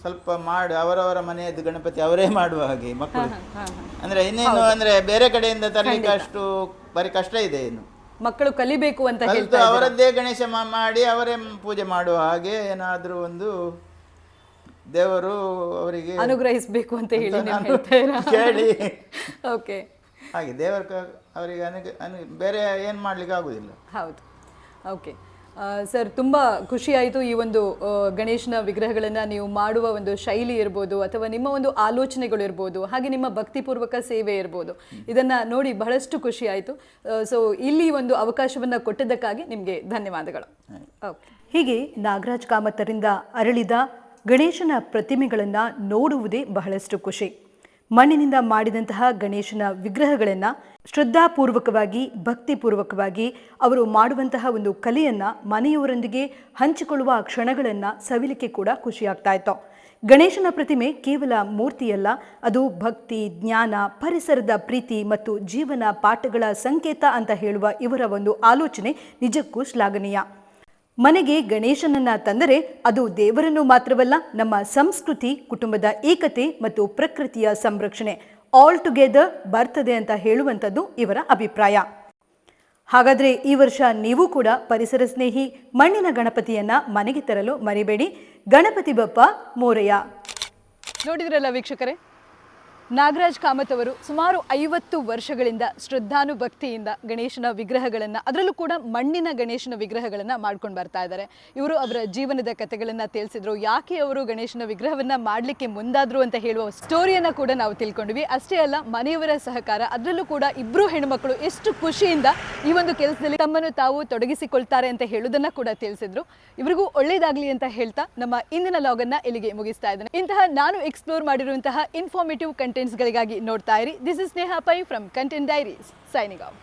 ಸ್ವಲ್ಪ ಮಾಡು ಅವರವರ ಮನೆಯದ್ದು ಗಣಪತಿ ಅವರೇ ಮಾಡುವ ಹಾಗೆ ಮಕ್ಕಳು. ಅಂದ್ರೆ ಇನ್ನೇನು ಅಂದ್ರೆ ಬೇರೆ ಕಡೆಯಿಂದ ತರಲಿಕ್ಕೆ ಅಷ್ಟು ಬರೀ ಕಷ್ಟ ಇದೆ ಇನ್ನು ಮಕ್ಕಳು ಕಲಿಬೇಕು ಅಂತ ಹೇಳ್ತಾರೆ ಹೇಳ್ತಾ ಇದ್ದಾರೆ. ಅವರದ್ದೇ ಗಣೇಶ ಮಾ- ಮಾಡಿ ಅವರೇ ಪೂಜೆ ಮಾಡುವ ಹಾಗೆ ಏನಾದರೂ ಒಂದು ದೇವರು ಅವರಿಗೆ ಅನುಗ್ರಹಿಸಬೇಕು ಅಂತ ಹೇಳಿ ನೀವು ನಾನು ಹೇಳ್ತಾ ಇರಾ? ಕೇಳಿ. ಓಕೆ ಹಾಗೆ ದೇವರ ಕ- ಅವರಿಗೆ ಅನುಗ ಅನು ಬೇರೆ ಏನು ಮಾಡ್ಲಿಕ್ಕೆ ಆಗುದಿಲ್ಲ. ಹೌದು. ಓಕೆ ಸರ್, ತುಂಬ ಖುಷಿ ಆಯಿತು ಈ ಒಂದು ಗಣೇಶನ ವಿಗ್ರಹಗಳನ್ನು ನೀವು ಮಾಡುವ ಒಂದು ಶೈಲಿ ಇರ್ಬೋದು ಅಥವಾ ನಿಮ್ಮ ಒಂದು ಆಲೋಚನೆಗಳು ಇರ್ಬೋದು, ಹಾಗೆ ನಿಮ್ಮ ಭಕ್ತಿಪೂರ್ವಕ ಸೇವೆ ಇರ್ಬೋದು. ಇದನ್ನು ನೋಡಿ ಬಹಳಷ್ಟು ಖುಷಿ ಆಯಿತು ಸೊ ಇಲ್ಲಿ ಒಂದು ಅವಕಾಶವನ್ನು ಕೊಟ್ಟಿದ್ದಕ್ಕಾಗಿ ನಿಮಗೆ ಧನ್ಯವಾದಗಳು. ಹೀಗೆ ನಾಗರಾಜ್ ಕಾಮತ್ತರಿಂದ ಅರಳಿದ ಗಣೇಶನ ಪ್ರತಿಮೆಗಳನ್ನು ನೋಡುವುದೇ ಬಹಳಷ್ಟು ಖುಷಿ. ಮಣ್ಣಿನಿಂದ ಮಾಡಿದಂತಹ ಗಣೇಶನ ವಿಗ್ರಹಗಳನ್ನು ಶ್ರದ್ಧಾಪೂರ್ವಕವಾಗಿ, ಭಕ್ತಿಪೂರ್ವಕವಾಗಿ ಅವರು ಮಾಡುವಂತಹ ಒಂದು ಕಲೆಯನ್ನು ಮನೆಯವರೊಂದಿಗೆ ಹಂಚಿಕೊಳ್ಳುವ ಕ್ಷಣಗಳನ್ನು ಸವಿಲಿಕ್ಕೆ ಕೂಡ ಖುಷಿಯಾಗ್ತಾ ಇತ್ತು. ಗಣೇಶನ ಪ್ರತಿಮೆ ಕೇವಲ ಮೂರ್ತಿಯಲ್ಲ, ಅದು ಭಕ್ತಿ, ಜ್ಞಾನ, ಪರಿಸರದ ಪ್ರೀತಿ ಮತ್ತು ಜೀವನ ಪಾಠಗಳ ಸಂಕೇತ ಅಂತ ಹೇಳುವ ಇವರ ಒಂದು ಆಲೋಚನೆ ನಿಜಕ್ಕೂ ಶ್ಲಾಘನೀಯ. ಮನೆಗೆ ಗಣೇಶನನ್ನ ತಂದರೆ ಅದು ದೇವರನ್ನು ಮಾತ್ರವಲ್ಲ, ನಮ್ಮ ಸಂಸ್ಕೃತಿ, ಕುಟುಂಬದ ಏಕತೆ ಮತ್ತು ಪ್ರಕೃತಿಯ ಸಂರಕ್ಷಣೆ. ಆಲ್ ಟುಗೆದರ್ ಬರ್ತದೆ ಅಂತ ಹೇಳುವಂಥದ್ದು ಇವರ ಅಭಿಪ್ರಾಯ. ಹಾಗಾದರೆ ಈ ವರ್ಷ ನೀವು ಕೂಡ ಪರಿಸರ ಸ್ನೇಹಿ, ಮಣ್ಣಿನ ಗಣಪತಿಯನ್ನ ಮನೆಗೆ ತರಲು ಮರಿಬೇಡಿ. ಗಣಪತಿ ಬಪ್ಪ, ಮೋರಯ್ಯ. ನೋಡಿದ್ರಲ್ಲ ವೀಕ್ಷಕರೇ? ನಾಗರಾಜ್ ಕಾಮತ್ ಅವರು ಸುಮಾರು ಐವತ್ತು ವರ್ಷಗಳಿಂದ ಶ್ರದ್ಧಾನುಭಕ್ತಿಯಿಂದ ಗಣೇಶನ ವಿಗ್ರಹಗಳನ್ನು, ಅದರಲ್ಲೂ ಕೂಡ ಮಣ್ಣಿನ ಗಣೇಶನ ವಿಗ್ರಹಗಳನ್ನು ಮಾಡ್ಕೊಂಡು ಬರ್ತಾ ಇದ್ದಾರೆ. ಇವರು ಅವರ ಜೀವನದ ಕಥೆಗಳನ್ನು ತಿಳಿಸಿದ್ರು. ಯಾಕೆ ಅವರು ಗಣೇಶನ ವಿಗ್ರಹವನ್ನು ಮಾಡಲಿಕ್ಕೆ ಮುಂದಾದ್ರು ಅಂತ ಹೇಳುವ ಸ್ಟೋರಿಯನ್ನು ಕೂಡ ನಾವು ತಿಳ್ಕೊಂಡ್ವಿ. ಅಷ್ಟೇ ಅಲ್ಲ, ಮನೆಯವರ ಸಹಕಾರ, ಅದರಲ್ಲೂ ಕೂಡ ಇಬ್ಬರು ಹೆಣ್ಮಕ್ಳು ಎಷ್ಟು ಖುಷಿಯಿಂದ ಈ ಒಂದು ಕೆಲಸದಲ್ಲಿ ತಮ್ಮನ್ನು ತಾವು ತೊಡಗಿಸಿಕೊಳ್ತಾರೆ ಅಂತ ಹೇಳೋದನ್ನು ಕೂಡ ತಿಳಿಸಿದ್ರು. ಇವರಿಗೂ ಒಳ್ಳೇದಾಗಲಿ ಅಂತ ಹೇಳ್ತಾ ನಮ್ಮ ಇಂದಿನ ಲಾಗನ್ನು ಇಲ್ಲಿಗೆ ಮುಗಿಸ್ತಾ ಇದ್ದೇನೆ. ಇಂತಹ ನಾನು ಎಕ್ಸ್ಪ್ಲೋರ್ ಮಾಡಿರುವಂತಹ ಇನ್ಫಾರ್ಮೇಟಿವ್ ಕಂಟೆಂಟ್ಸ್ಗಳಿಗಾಗಿ ನೋಡ್ತಾ ಇರಿ. This is Sneha Pai from content diaries signing off